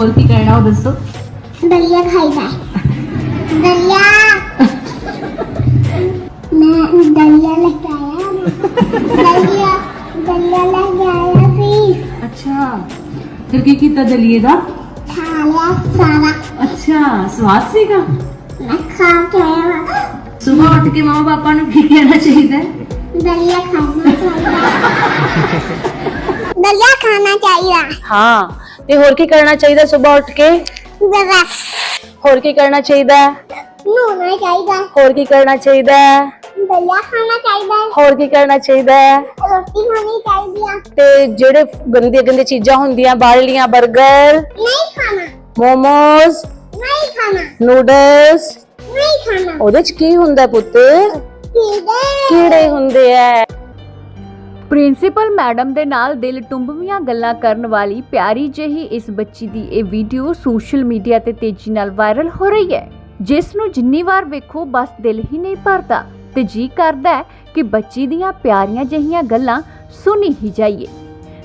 ਹੋਰ ਕੀ ਕਹਿਣਾ ਉਹ ਦੱਸੋ। ਦਲੀਆ ਖਾਈਦਾ ਦਲੀਆ। ਮੈਂ ਦਲੀਆ ਲੈ ਕੇ ਆਇਆ। ਦਲੀਆ ਦਲੀਆ ਲੈ ਕੇ ਆਇਆ ਸੀ। ਅੱਛਾ। ਫਿਰ ਕੀ ਕੀਤਾ ਦਲੀਏ ਦਾ? ਖਾ ਲਿਆ ਸਾਰਾ। ਅੱਛਾ ਸਵਾਦ ਸੀਗਾ? ਮੈਂ ਖਾ ਕੇ ਆਇਆ। ਸਵੇਰ ਉੱਠ ਕੇ ਮਾਂ ਪਾਪਾ ਨੂੰ ਕੀ ਕਹਿਣਾ ਚਾਹੀਦਾ ਹੈ? ਦਲੀਆ ਖਾਣਾ ਚਾਹੀਦਾ। ਦਲੀਆ ਖਾਣਾ ਚਾਹੀਦਾ। ਹਾਂ। ਤੇ ਹੋਰ ਕੀ ਕਰਨਾ ਚਾਹੀਦਾ ਸਵੇਰ ਉੱਠ ਕੇ? ਬਸ ਹੋਰ ਕੀ ਕਰਨਾ ਚਾਹੀਦਾ? ਨੂਣਾ ਚਾਹੀਦਾ। ਹੋਰ ਕੀ ਕਰਨਾ ਚਾਹੀਦਾ? ਦਲੀਆ ਖਾਣਾ ਚਾਹੀਦਾ। ਹੋਰ ਕੀ ਕਰਨਾ ਚਾਹੀਦਾ? ਰੋਟੀ ਖਾਣੀ ਚਾਹੀਦੀ ਆ। ਤੇ ਜਿਹੜੇ ਗੰਦੇ ਗੰਦੇ ਚੀਜ਼ਾਂ ਹੁੰਦੀਆਂ ਬਾਹਰਲੀਆਂ 버ਗਰ ਨਹੀਂ ਖਾਣਾ। ਮੋਮੋਸ ਨਹੀਂ ਖਾਣਾ। ਨੂਡਲਸ? ਨਹੀਂ ਖਾਣਾ। ਉਹਦੇ ਚ ਕੀ ਹੁੰਦਾ ਪੁੱਤ? ਕੀੜੇ। ਕੀੜੇ ਹੁੰਦੇ ਐ। ਪ੍ਰਿੰਸੀਪਲ ਮੈਡਮ ਦੇ ਨਾਲ ਦਿਲ ਟੁੰਬਵੀਆਂ ਗੱਲਾਂ ਕਰਨ ਵਾਲੀ ਪਿਆਰੀ ਜਿਹੀ ਇਸ ਬੱਚੀ ਦੀ ਇਹ ਵੀਡੀਓ ਸੋਸ਼ਲ ਮੀਡੀਆ ਤੇ ਤੇਜ਼ੀ ਨਾਲ ਵਾਇਰਲ ਹੋ ਰਹੀ ਹੈ, ਜਿਸ ਨੂੰ ਜਿੰਨੀ ਵਾਰ ਵੇਖੋ ਬਸ ਦਿਲ ਹੀ ਨਹੀਂ ਭਰਦਾ ਤੇ ਜੀ ਕਰਦਾ ਹੈ ਕਿ ਬੱਚੀ ਦੀਆਂ ਪਿਆਰੀਆਂ ਜਿਹੀਆਂ ਗੱਲਾਂ ਸੁਣੀ ਹੀ ਜਾਈਏ।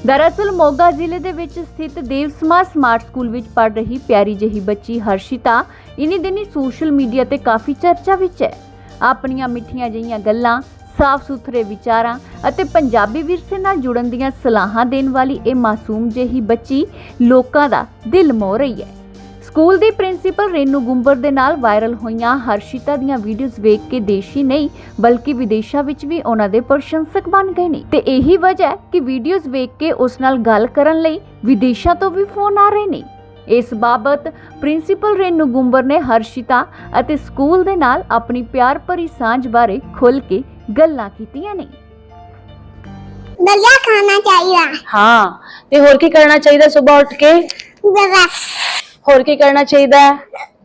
ਦਰਅਸਲ ਮੋਗਾ ਜ਼ਿਲ੍ਹੇ ਦੇ ਵਿੱਚ ਸਥਿਤ ਦੇਵ ਸਮਾਜ ਸਮਾਰਟ ਸਕੂਲ ਵਿੱਚ ਪੜ ਰਹੀ ਪਿਆਰੀ ਜਿਹੀ ਬੱਚੀ ਹਰਸ਼ਿਤਾ ਇਨੀ ਦਿਨੀ ਸੋਸ਼ਲ ਮੀਡੀਆ ਤੇ ਕਾਫੀ ਚਰਚਾ ਵਿੱਚ ਹੈ। ਆਪਣੀਆਂ ਮਿੱਠੀਆਂ ਜਿਹੀਆਂ ਗੱਲਾਂ ਸਾਫ਼ ਸੁਥਰੇ ਵਿਚਾਰਾਂ ਅਤੇ ਪੰਜਾਬੀ ਵਿਰਸੇ ਨਾਲ ਜੁੜਨ ਦੀਆਂ ਸਲਾਹਾਂ ਦੇਣ ਵਾਲੀ ਇਹ ਮਾਸੂਮ ਜਿਹੀ ਬੱਚੀ ਲੋਕਾਂ ਦਾ ਦਿਲ ਮੋਹ ਰਹੀ ਹੈ। ਸਕੂਲ ਦੀ ਪ੍ਰਿੰਸੀਪਲ ਰੇਨੂ ਗੁੰਬਰ ਦੇ ਨਾਲ ਵਾਇਰਲ ਹੋਈਆਂ ਹਰਸ਼ਿਤਾ ਦੀਆਂ ਵੀਡੀਓਜ਼ ਵੇਖ ਕੇ ਦੇਸ਼ੀ ਨਹੀਂ, ਬਲਕਿ ਵਿਦੇਸ਼ਾਂ ਵਿੱਚ ਵੀ ਉਹਨਾਂ ਦੇ ਪ੍ਰਸ਼ੰਸਕ ਬਣ ਗਏ ਨੇ। ਤੇ ਇਹੀ ਵਜ੍ਹਾ ਹੈ ਕਿ ਵੀਡੀਓਜ਼ ਵੇਖ ਕੇ ਉਸ ਨਾਲ ਗੱਲ ਕਰਨ ਲਈ ਵਿਦੇਸ਼ਾਂ ਤੋਂ ਵੀ ਫੋਨ ਆ ਰਹੇ ਨੇ। ਇਸ ਬਾਬਤ ਪ੍ਰਿੰਸੀਪਲ ਰੇਨੂ ਗੁੰਬਰ ਨੇ ਹਰਸ਼ਿਤਾ ਅਤੇ ਸਕੂਲ ਦੇ ਨਾਲ ਆਪਣੀ ਪਿਆਰ ਭਰੀ ਸਾਂਝ ਬਾਰੇ ਖੁੱਲ੍ਹ ਕੇ ਗੱਲਾਂ ਕੀਤੀਆਂ ਨੇ। ਦਲੀਆ ਖਾਣਾ ਚਾਹੀਦਾ। ਹਾਂ ਤੇ ਹੋਰ ਕੀ ਕਰਨਾ ਚਾਹੀਦਾ ਸਵੇਰ ਉੱਠ ਕੇ? ਹੋਰ ਕੀ ਕਰਨਾ ਚਾਹੀਦਾ?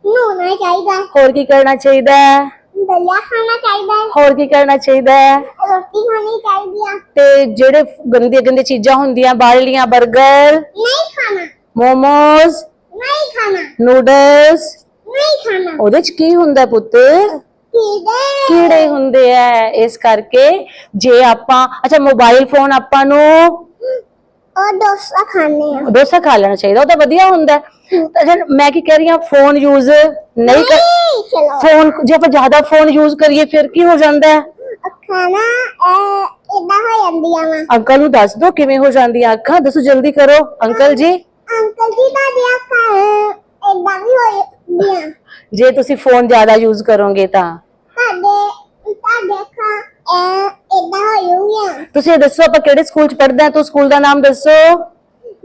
ਨੂਣਾ ਚਾਹੀਦਾ। ਹੋਰ ਕੀ ਕਰਨਾ ਚਾਹੀਦਾ? ਦਲੀਆ ਖਾਣਾ ਚਾਹੀਦਾ। ਹੋਰ ਕੀ ਕਰਨਾ ਚਾਹੀਦਾ? ਰੋਟੀ ਖਾਣੀ ਚਾਹੀਦੀ ਆ। ਤੇ ਜਿਹੜੇ ਗੰਦੇ ਗੰਦੇ ਚੀਜ਼ਾਂ ਹੁੰਦੀਆਂ ਬਾਹਰਲੀਆਂ 버ਗਰ ਨਹੀਂ ਖਾਣਾ। ਮੋਮੋਸ ਨਹੀਂ ਖਾਣਾ। ਨੂਡਲਸ? ਨਹੀਂ ਖਾਣਾ। ਉਹਦੇ ਚ ਕੀ ਹੁੰਦਾ ਪੁੱਤ? ਕੀੜੇ ਹੁੰਦੇ ਐ ਇਸ ਕਰਕੇ ਜੇ ਆਪਾਂ ਅੱਛਾ ਮੋਬਾਈਲ ਫੋਨ ਆਪਾਂ ਨੂੰ ਉਹ ਡੋਸਾ ਖਾਣੇ ਆ। ਡੋਸਾ ਖਾ ਲੈਣਾ ਚਾਹੀਦਾ ਉਹ ਤਾਂ ਵਧੀਆ ਹੁੰਦਾ ਅੱਛਾ ਮੈਂ ਕੀ ਕਹਿ ਰਹੀ ਹਾਂ ਫੋਨ ਯੂਜ਼ ਨਹੀਂ ਕਰ ਫੋਨ ਜੇ ਆਪਾਂ ਜ਼ਿਆਦਾ ਫੋਨ ਯੂਜ਼ ਕਰੀਏ ਫਿਰ ਕੀ ਹੋ ਜਾਂਦਾ ਹੈ ਅੱਖਾਂ ਨਾ ਇਦਾਂ ਹੋ ਜਾਂਦੀਆਂ ਵਾ। ਅੰਕਲ ਨੂੰ ਦੱਸ ਦਿਓ ਕਿਵੇਂ ਹੋ ਜਾਂਦੀਆਂ ਅੱਖਾਂ ਦੱਸੋ ਜਲਦੀ ਕਰੋ। ਅੰਕਲ ਜੀ? ਅੰਕਲ ਜੀ ਦਾ ਦੀ ਅੱਖਾਂ ਜੇ ਤੁਸੀਂ ਫੋਨ ਜ਼ਿਆਦਾ ਯੂਜ਼ ਕਰੋਗੇ ਤਾਂ। ਤੁਹਾਡੇ ਤੁਹਾਡੇ ਅੱਖਾਂ ਇਦਾਂ ਹੋ ਜਾਂਦੀਆਂ ਤੁਸੀਂ ਦੱਸੋ ਆਪਾਂ ਕਿਹੜੇ ਸਕੂਲ ਚ ਪੜ੍ਹਦੇ ਹਾਂ ਤੂੰ ਸਕੂਲ ਦਾ ਨਾਮ ਦੱਸੋ।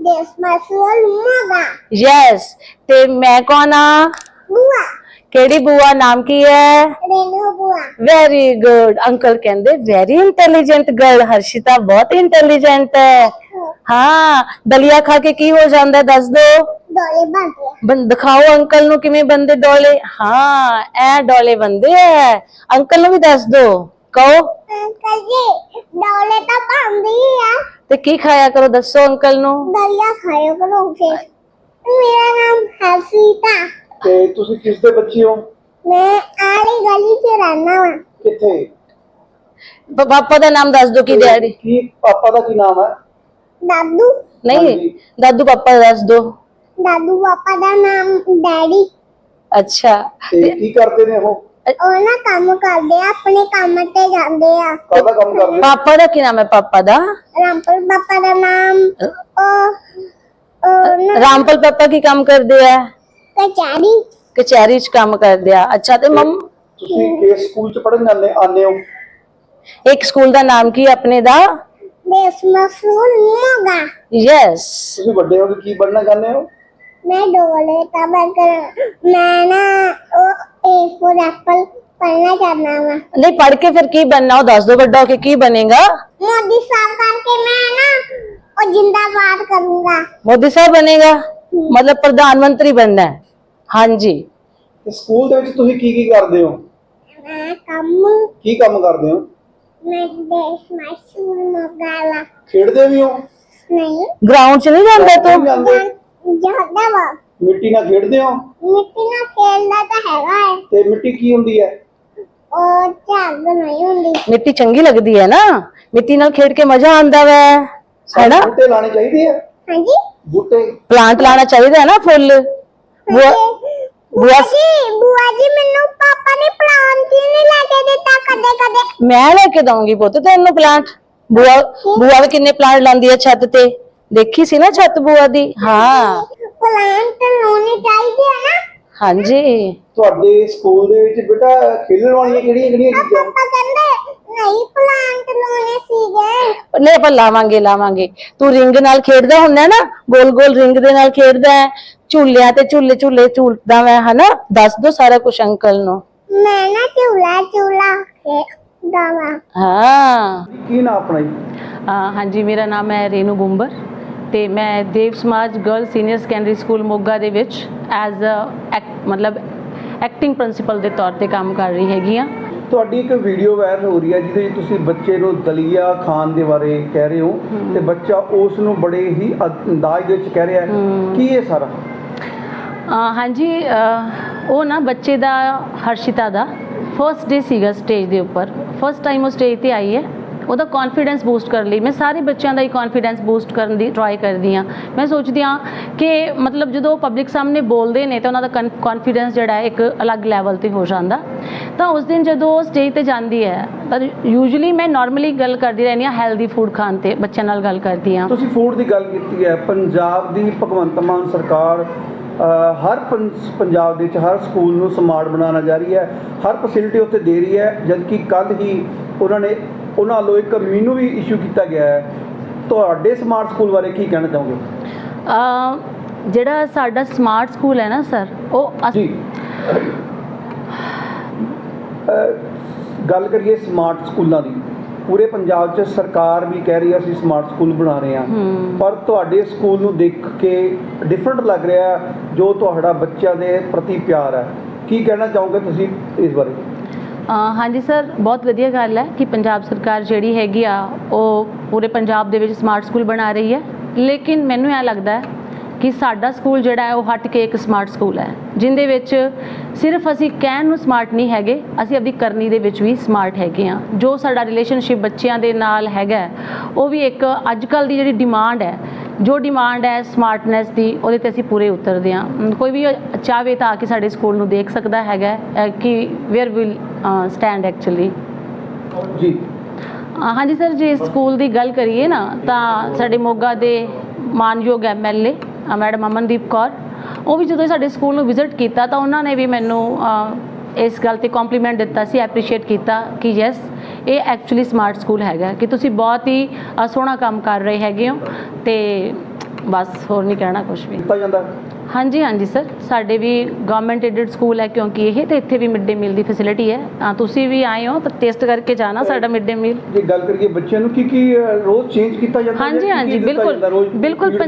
ਦੇਸ ਮਸੂਲ ਮਗਾ ਯੈਸ ਤੇ ਮੈਂ ਕੌਣ ਆ? ਬੁਆ। ਕਿਹੜੀ ਬੂਆ? ਨਾਮ ਕੀ ਹੈ? ਰੇਨੂ ਬੁਆ। ਵੈਰੀ ਗੁੱਡ ਅੰਕਲ ਕਹਿੰਦੇ ਵੈਰੀ ਇੰਟੈਲੀਜੈਂਟ ਗਰਲ ਹਰਸ਼ਿਤਾ ਬਹੁਤ ਇੰਟੈਲੀਜੈਂਟ ਹੈ। ਹਾਂ ਦਲੀਆ ਖਾ ਕੇ ਕੀ ਹੋ ਜਾਂਦਾ ਹੈ, ਦੱਸ ਦੋ। ਡੋਲੇ ਬੰਦੇ ਬੰ ਦਿਖਾਓ ਅੰਕਲ ਨੂੰ ਕਿਵੇਂ ਬੰਦੇ ਡੋਲੇ। ਹਾਂ ਐ ਡੋਲੇ ਬੰਦੇ ਐ। ਅੰਕਲ ਨੂੰ ਵੀ ਦੱਸ ਦੋ। ਕਹੋ। ਅੰਕਲ ਜੀ ਡੋਲੇ ਤਾਂ ਬੰਦੀ ਆ। ਤੇ ਕੀ ਖਾਇਆ ਕਰੋ? ਦੱਸੋ ਅੰਕਲ ਨੂੰ। ਦਲੀਆ ਖਾਇਓ ਕਰੋ ਫਿਰ। ਮੇਰਾ ਨਾਮ ਹਸੀਤਾ ਤੇ ਤੁਸੀਂ ਕਿਸ ਦੇ ਬੱਚੇ ਹੋ? ਮੈਂ ਆਲੀ ਗਲੀ 'ਚ ਰਹਿਣਾ ਵਾ। ਕਿੱਥੇ? ਪਾਪਾ ਦਾ ਨਾਮ ਦੱਸ ਦੋ ਕੀ ਡੈਡੀ? ਕੀ ਪਾਪਾ ਦਾ ਕੀ ਨਾਮ ਹੈ? ਦਾਦੂ? ਨਹੀਂ। ਦਾਦੂ ਪਾਪਾ ਦਾ ਦੱਸ ਦੋ ਦਾਦੂ ਪਾਪਾ ਦਾ ਨਾਮ ਡੈਡੀ। ਅੱਛਾ। ਤੇ ਕੀ ਕਰਦੇ ਨੇ ਉਹ? ਉਹ ਨਾ ਕੰਮ ਕਰਦੇ ਆ ਆਪਣੇ ਕੰਮ ਤੇ ਜਾਂਦੇ ਆ। ਕਾਹਦਾ ਕੰਮ ਕਰਦੇ? ਪਾਪਾ ਦਾ ਕੀ ਨਾਮ ਹੈ ਪਾਪਾ ਦਾ? ਰਾਮਪੁਰ ਪਾਪਾ ਦਾ ਨਾਮ ਉਹ ਉਹ ਨਾ ਰਾਮਪਲ ਪਾਪਾ ਕੀ ਕੰਮ ਕਰਦੇ ਆ? ਕਚਾਰੀ ਕਚਹਿਰੀ ਚ ਕੰਮ ਕਰਦੇ ਆ। ਅੱਛਾ ਤੇ ਮੰਮ ਤੁਸੀਂ ਕਿਸ ਸਕੂਲ ਚ ਪੜ੍ਹਨ ਜਾਂਦੇ ਆਨੇ ਹੋ? ਇੱਕ ਸਕੂਲ ਦਾ ਨਾਮ ਕੀ ਹੈ ਆਪਣੇ ਦਾ? ਮਸੂਲ ਮੋਗਾ। ਯੈਸ ਤੁਸੀਂ ਵੱਡੇ ਹੋ ਕੇ ਕੀ ਬਣਨਾ ਚਾਹੁੰਦੇ ਹੋ? ਮੈਂ ਡੋਲੇ ਤਾਂ ਮੈਂ ਕਰ ਮੈਂ ਨਾ ਉਹ ਏ ਫੋਰ ਐਪਲ ਪੜਨਾ ਚਾਹਨਾ ਵਾ। ਨਹੀਂ ਪੜ ਕੇ ਫਿਰ ਕੀ ਬਣਨਾ? ਉਹ ਦੱਸ ਦੋ ਵੱਡਾ ਹੋ ਕੇ ਕੀ ਬਣੇਗਾ? ਮੋਦੀ ਸਾਹਿਬ ਕਰਕੇ ਮੈਂ ਨਾ ਉਹ ਜਿੰਦਾਬਾਦ ਕਰੂੰਗਾ। ਮੋਦੀ ਸਾਹਿਬ ਬਣੇਗਾ? ਮਤਲਬ ਪ੍ਰਧਾਨ ਮੰਤਰੀ ਬਣਨਾ ਹੈ। ਹਾਂਜੀ। ਤੇ ਸਕੂਲ ਦੇ ਵਿੱਚ ਤੁਸੀਂ ਕੀ ਕੀ ਕਰਦੇ ਹੋ? ਮੈਂ ਕੰਮ ਕੀ ਕੰਮ ਕਰਦੇ ਹੋ? ਮੈਂ ਦੇਸ਼ ਖੇਡਦੇ ਵੀ ਹੋ? ਨਹੀਂ। ਗਰਾਊਂਡ 'ਚ ਨਹੀਂ ਜਾਂਦਾ ਨਹੀਂ ਤੂੰ ਜਾਂਦੇ ਵਾ। ਮਿੱਟੀ ਨਾਲ ਖੇਡਦੇ ਹੋ? ਮਿੱਟੀ ਨਾਲ ਖੇਲਦਾ ਤਾਂ ਹੈਗਾ ਹੈ ਤੇ ਮਿੱਟੀ ਕੀ ਹੁੰਦੀ ਹੈ? ਉਹ ਝੱਗ ਨਹੀਂ ਹੁੰਦੀ। ਮਿੱਟੀ ਚੰਗੀ ਲੱਗਦੀ ਹੈ ਨਾ? ਮਿੱਟੀ ਨਾਲ ਖੇਡ ਕੇ ਮਜ਼ਾ ਆਉਂਦਾ ਵੈ। ਹੈਨਾ? ਬੂਟੇ ਲਾਣੇ ਚਾਹੀਦੇ ਆ। ਹਾਂਜੀ। ਬੂਟੇ। ਪਲਾਂਟ ਲਾਣਾ ਚਾਹੀਦਾ ਹੈ ਨਾ ਫੁੱਲ। ਬੁਆ ਬੁਆ ਜੀ ਬੁਆ ਜੀ ਮੈਨੂੰ ਪਾਪਾ ਨੇ ਪਲਾਂਟ ਹੀ ਨਹੀਂ ਲੈ ਕੇ ਦਿੱਤਾ ਕਦੇ ਕਦੇ? ਮੈਂ ਲੈ ਕੇ ਦਊਂਗੀ ਪੁੱਤ ਤੈਨੂੰ ਪਲਾਂਟ ਬੁਆ ਬੁਆ ਵੀ ਕਿੰਨੇ ਪਲਾਂਟ ਲਾਉਂਦੀ ਹੈ ਛੱਤ ਤੇ। ਦੇਖੀ ਸੀ ਨਾ ਛੱਤ ਬੁਆ ਦੀ? ਹਾਂ। ਪਲਾਂਟ ਲਾਉਣੇ ਚਾਹੀਦੇ ਆ ਨਾ। ਹਾਂਜੀ। ਤੁਹਾਡੇ ਸਕੂਲ ਦੇ ਵਿੱਚ ਬੇਟਾ ਖੇਲਣ ਵਾਲੀਆਂ ਕਿਹੜੀਆਂ ਕਿਹੜੀਆਂ ਚੀਜ਼ਾਂ? ਪਾਪਾ ਕਹਿੰਦੇ ਨਹੀਂ ਪਲਾਂਟ ਲਾਉਣੇ ਸੀਗੇ। ਨਹੀਂ ਆਪਾਂ ਲਾਵਾਂਗੇ ਲਾਵਾਂਗੇ। ਤੂੰ ਰਿੰਗ ਨਾਲ ਖੇਡਦਾ ਹੁੰਦਾ ਹੈ ਨਾ ਗੋਲ ਗੋਲ ਰਿੰਗ ਦੇ ਨਾਲ ਖੇਡਦਾ ਹੈ। ਝੂਲਿਆਂ ਤੇ ਝੂਲੇ ਝੂਲੇ ਝੂਲਦਾ ਮੈਂ ਹਨਾ? ਦੱਸ ਦੋ ਸਾਰਾ ਕੁਝ ਅੰਕਲ ਨੂੰ। ਮੈਂ ਨਾ ਝੂਲਾ ਝੂਲਾ ਖੇਡਦਾ ਵਾਂ। ਹਾਂ। ਕੀ ਨਾ ਆਪਣਾ ਜੀ? ਅ, ਹਾਂਜੀ ਮੇਰਾ ਨਾਮ ਹੈ ਰੇਨੂ ਗੁੰਬਰ ਤੇ ਮੈਂ Dev Samaj girl senior secondary school Moga ਦੇ ਵਿੱਚ ਐਜ਼ ਅ ਮਤਲਬ ਐਕਟਿੰਗ ਪ੍ਰਿੰਸੀਪਲ ਦੇ ਤੌਰ ਤੇ ਕੰਮ ਕਰ ਰਹੀ ਹੈਗੀ ਆ ਤੁਹਾਡੀ ਇੱਕ ਵੀਡੀਓ ਵਾਇਰਲ ਹੋ ਰਹੀ ਹੈ ਜਿਹਦੇ ਵਿੱਚ ਤੁਸੀਂ ਬੱਚੇ ਨੂੰ ਦਲੀਆ ਖਾਣ ਦੇ ਬਾਰੇ ਕਹਿ ਰਹੇ ਹੋ ਤੇ ਬੱਚਾ ਉਸ ਨੂੰ ਬੜੇ ਹੀ ਅੰਦਾਜ਼ ਦੇ ਵਿੱਚ ਕਹਿ ਰਿਹਾ ਹੈ। ਕੀ ਇਹ ਸਾਰਾ? ਹਾਂਜੀ ਉਹ ਨਾ ਬੱਚੇ ਦਾ ਹਰਸ਼ਿਤਾ ਦਾ ਫਰਸਟ ਡੇ ਸੀਗਾ ਸਟੇਜ ਦੇ ਉੱਪਰ। ਫਰਸਟ ਟਾਈਮ ਉਹ ਸਟੇਜ ਤੇ ਆਈ ਹੈ। ਉਹਦਾ ਕੌਨਫੀਡੈਂਸ ਬੂਸਟ ਕਰਨ ਲਈ। ਮੈਂ ਸਾਰੇ ਬੱਚਿਆਂ ਦਾ ਹੀ ਕੌਨਫੀਡੈਂਸ ਬੂਸਟ ਕਰਨ ਦੀ ਟਰਾਈ ਕਰਦੀ ਆ ਮੈਂ ਸੋਚਦੀ ਆ ਕਿ ਮਤਲਬ ਜਦੋਂ ਪਬਲਿਕ ਸਾਹਮਣੇ ਬੋਲਦੇ ਨੇ ਤਾਂ ਉਹਨਾਂ ਦਾ ਕੌਨਫੀਡੈਂਸ ਜਿਹੜਾ ਇੱਕ ਅਲੱਗ ਲੈਵਲ ਤੇ ਹੋ ਜਾਂਦਾ। ਤਾਂ ਉਸ ਦਿਨ ਜਦੋਂ ਉਹ ਸਟੇਜ ਤੇ ਜਾਂਦੀ ਹੈ, ਤਾਂ ਯੂਜੂਲੀ ਮੈਂ ਨਾਰਮਲੀ ਗੱਲ ਕਰਦੀ ਰਹਿੰਦੀ ਆ ਹੈਲਦੀ ਫੂਡ ਖਾਣ ਤੇ, ਬੱਚਿਆਂ ਨਾਲ ਗੱਲ ਕਰਦੀ ਆ ਤੁਸੀਂ ਫੂਡ ਦੀ ਗੱਲ ਕੀਤੀ ਹੈ, ਪੰਜਾਬ ਦੀ ਭਗਵੰਤ ਮਾਨ ਸਰਕਾਰ ਹਰ ਪੰ- ਪੰਜਾਬ ਦੇ ਵਿੱਚ ਹਰ ਸਕੂਲ ਨੂੰ ਸਮਾਰਟ ਬਣਾਉਣਾ ਜਾ ਰਹੀ ਹੈ। ਹਰ ਫੈਸਿਲਿਟੀ ਉੱਥੇ ਦੇ ਰਹੀ ਹੈ, ਜਦਕਿ ਕੱਲ ਹੀ ਉਹਨਾਂ ਨੇ ਉਹਨਾਂ ਵੱਲੋਂ ਇੱਕ ਮੀਨੂ ਵੀ ਇਸ਼ੂ ਕੀਤਾ ਗਿਆ ਹੈ। ਤੁਹਾਡੇ ਸਮਾਰਟ ਸਕੂਲ ਬਾਰੇ ਕੀ ਕਹਿਣਾ ਚਾਹੋਗੇ? ਅ, ਜਿਹੜਾ ਸਾਡਾ ਸਮਾਰਟ ਸਕੂਲ ਹੈ ਨਾ ਸਰ ਉਹ ਅਸ- ਜੀ। ਗੱਲ ਕਰੀਏ ਸਮਾਰਟ ਸਕੂਲਾਂ ਦੀ। ਪੂਰੇ ਪੰਜਾਬ 'ਚ ਸਰਕਾਰ ਵੀ ਕਹਿ ਰਹੀ ਹੈ ਅਸੀਂ ਸਮਾਰਟ ਸਕੂਲ ਬਣਾ ਰਹੇ ਹਾਂ। ਹਮ, ਪਰ ਤੁਹਾਡੇ ਸਕੂਲ ਨੂੰ ਦੇਖ ਕੇ ਡਿਫਰੈਂਟ ਲੱਗ ਰਿਹਾ ਹੈ, ਜੋ ਤੁਹਾਡਾ ਬੱਚਿਆਂ ਦੇ ਪ੍ਰਤੀ ਪਿਆਰ ਹੈ। ਕੀ ਕਹਿਣਾ ਚਾਹੋਗੇ ਤੁਸੀਂ ਇਸ ਬਾਰੇ? ਹਾਂਜੀ ਸਰ, ਬਹੁਤ ਵਧੀਆ ਗੱਲ ਹੈ ਕਿ ਪੰਜਾਬ ਸਰਕਾਰ ਜਿਹੜੀ ਹੈਗੀ ਆ, ਉਹ ਪੂਰੇ ਪੰਜਾਬ ਦੇ ਵਿੱਚ ਸਮਾਰਟ ਸਕੂਲ ਬਣਾ ਰਹੀ ਹੈ। ਲੇਕਿਨ ਮੈਨੂੰ ਇਹ ਲੱਗਦਾ ਹੈ ਕਿ ਸਾਡਾ ਸਕੂਲ ਜਿਹੜਾ ਹੈ, ਉਹ ਹਟ ਕੇ ਇੱਕ ਸਮਾਰਟ ਸਕੂਲ ਹੈ, ਜਿੰਦੇ ਵਿੱਚ ਸਿਰਫ ਅਸੀਂ ਕਹਿਣ ਨੂੰ ਸਮਾਰਟ ਨਹੀਂ ਹੈਗੇ, ਅਸੀਂ ਆਪਣੀ ਕਰਨੀ ਦੇ ਵਿੱਚ ਵੀ ਸਮਾਰਟ ਹੈਗੇ ਆ ਜੋ ਸਾਡਾ ਰਿਲੇਸ਼ਨਸ਼ਿਪ ਬੱਚਿਆਂ ਦੇ ਨਾਲ ਹੈਗਾ ਉਹ ਵੀ ਇੱਕ ਅੱਜ ਕੱਲ ਦੀ ਜਿਹੜੀ ਡਿਮਾਂਡ ਹੈ, ਜੋ ਡਿਮਾਂਡ ਹੈ ਸਮਾਰਟਨੈਸ ਦੀ, ਉਹਦੇ ਤੇ ਅਸੀਂ ਪੂਰੇ ਉਤਰਦੇ ਹਾਂ। ਕੋਈ ਵੀ ਚਾਹਵੇ ਤਾਂ ਆ ਕੇ ਸਾਡੇ ਸਕੂਲ ਨੂੰ ਦੇਖ ਸਕਦਾ ਹੈਗਾ ਕਿ ਵੇਅਰ ਵਿਲ ਸਟੈਂਡ ਐਕਚੁਅਲੀ ਜੀ। ਹਾਂਜੀ ਸਰ ਜੇ ਸਕੂਲ ਦੀ ਗੱਲ ਕਰੀਏ ਨਾ ਤਾਂ ਸਾਡੇ ਮੋਗਾ ਦੇ ਮਾਨਯੋਗ ਐਮਐਲਏ ਮੈਡਮ ਅਮਨਦੀਪ ਕੌਰ ਉਹ ਵੀ ਜਦੋਂ ਸਾਡੇ ਸਕੂਲ ਨੂੰ ਵਿਜ਼ਿਟ ਕੀਤਾ ਤਾਂ ਉਹਨਾਂ ਨੇ ਵੀ ਮੈਨੂੰ ਇਸ ਗੱਲ ਤੇ ਕੰਪਲੀਮੈਂਟ ਦਿੱਤਾ ਸੀ ਐਪਰੀਸ਼ੀਏਟ ਕੀਤਾ ਕਿ ਯੈਸ ਇਹ ਐਕਚੁਅਲੀ ਸਮਾਰਟ ਸਕੂਲ ਹੈਗਾ ਕਿ ਤੁਸੀਂ ਬਹੁਤ ਹੀ ਸੋਹਣਾ ਕੰਮ ਕਰ ਰਹੇ ਹੈਗੇ ਹੋ ਤੇ ਬਸ ਹੋਰ ਨਹੀਂ ਕਹਿਣਾ ਕੁਝ ਵੀ। ਕੀਤਾ ਜਾਂਦਾ। ਹੈ? ਹਾਂਜੀ ਹਾਂਜੀ ਸਰ ਸਾਡੇ ਵੀ ਗਵਰਨਮੈਂਟ ਏਡਡ ਸਕੂਲ ਹੈ ਕਿਉਂਕਿ ਇਹ ਤੇ ਇੱਥੇ ਵੀ ਮਿਡ ਡੇ ਮੀਲ ਦੀ ਫੈਸਿਲਿਟੀ ਹੈ ਤਾਂ ਤੁਸੀਂ ਵੀ ਆਏ ਹੋ ਤਾਂ ਟੇਸਟ ਕਰਕੇ ਜਾਣਾ ਸਾਡਾ ਮਿਡ ਡੇ ਮੀਲ ਜੇ ਗੱਲ ਕਰੀਏ ਬੱਚਿਆਂ ਨੂੰ ਕੀ ਕੀ ਰੋਜ਼ ਚੇਂਜ ਕੀਤਾ ਜਾਂਦਾ ਹੈ? ਹਾਂਜੀ ਹਾਂਜੀ ਬਿਲਕੁਲ ਬਿਲਕੁਲ?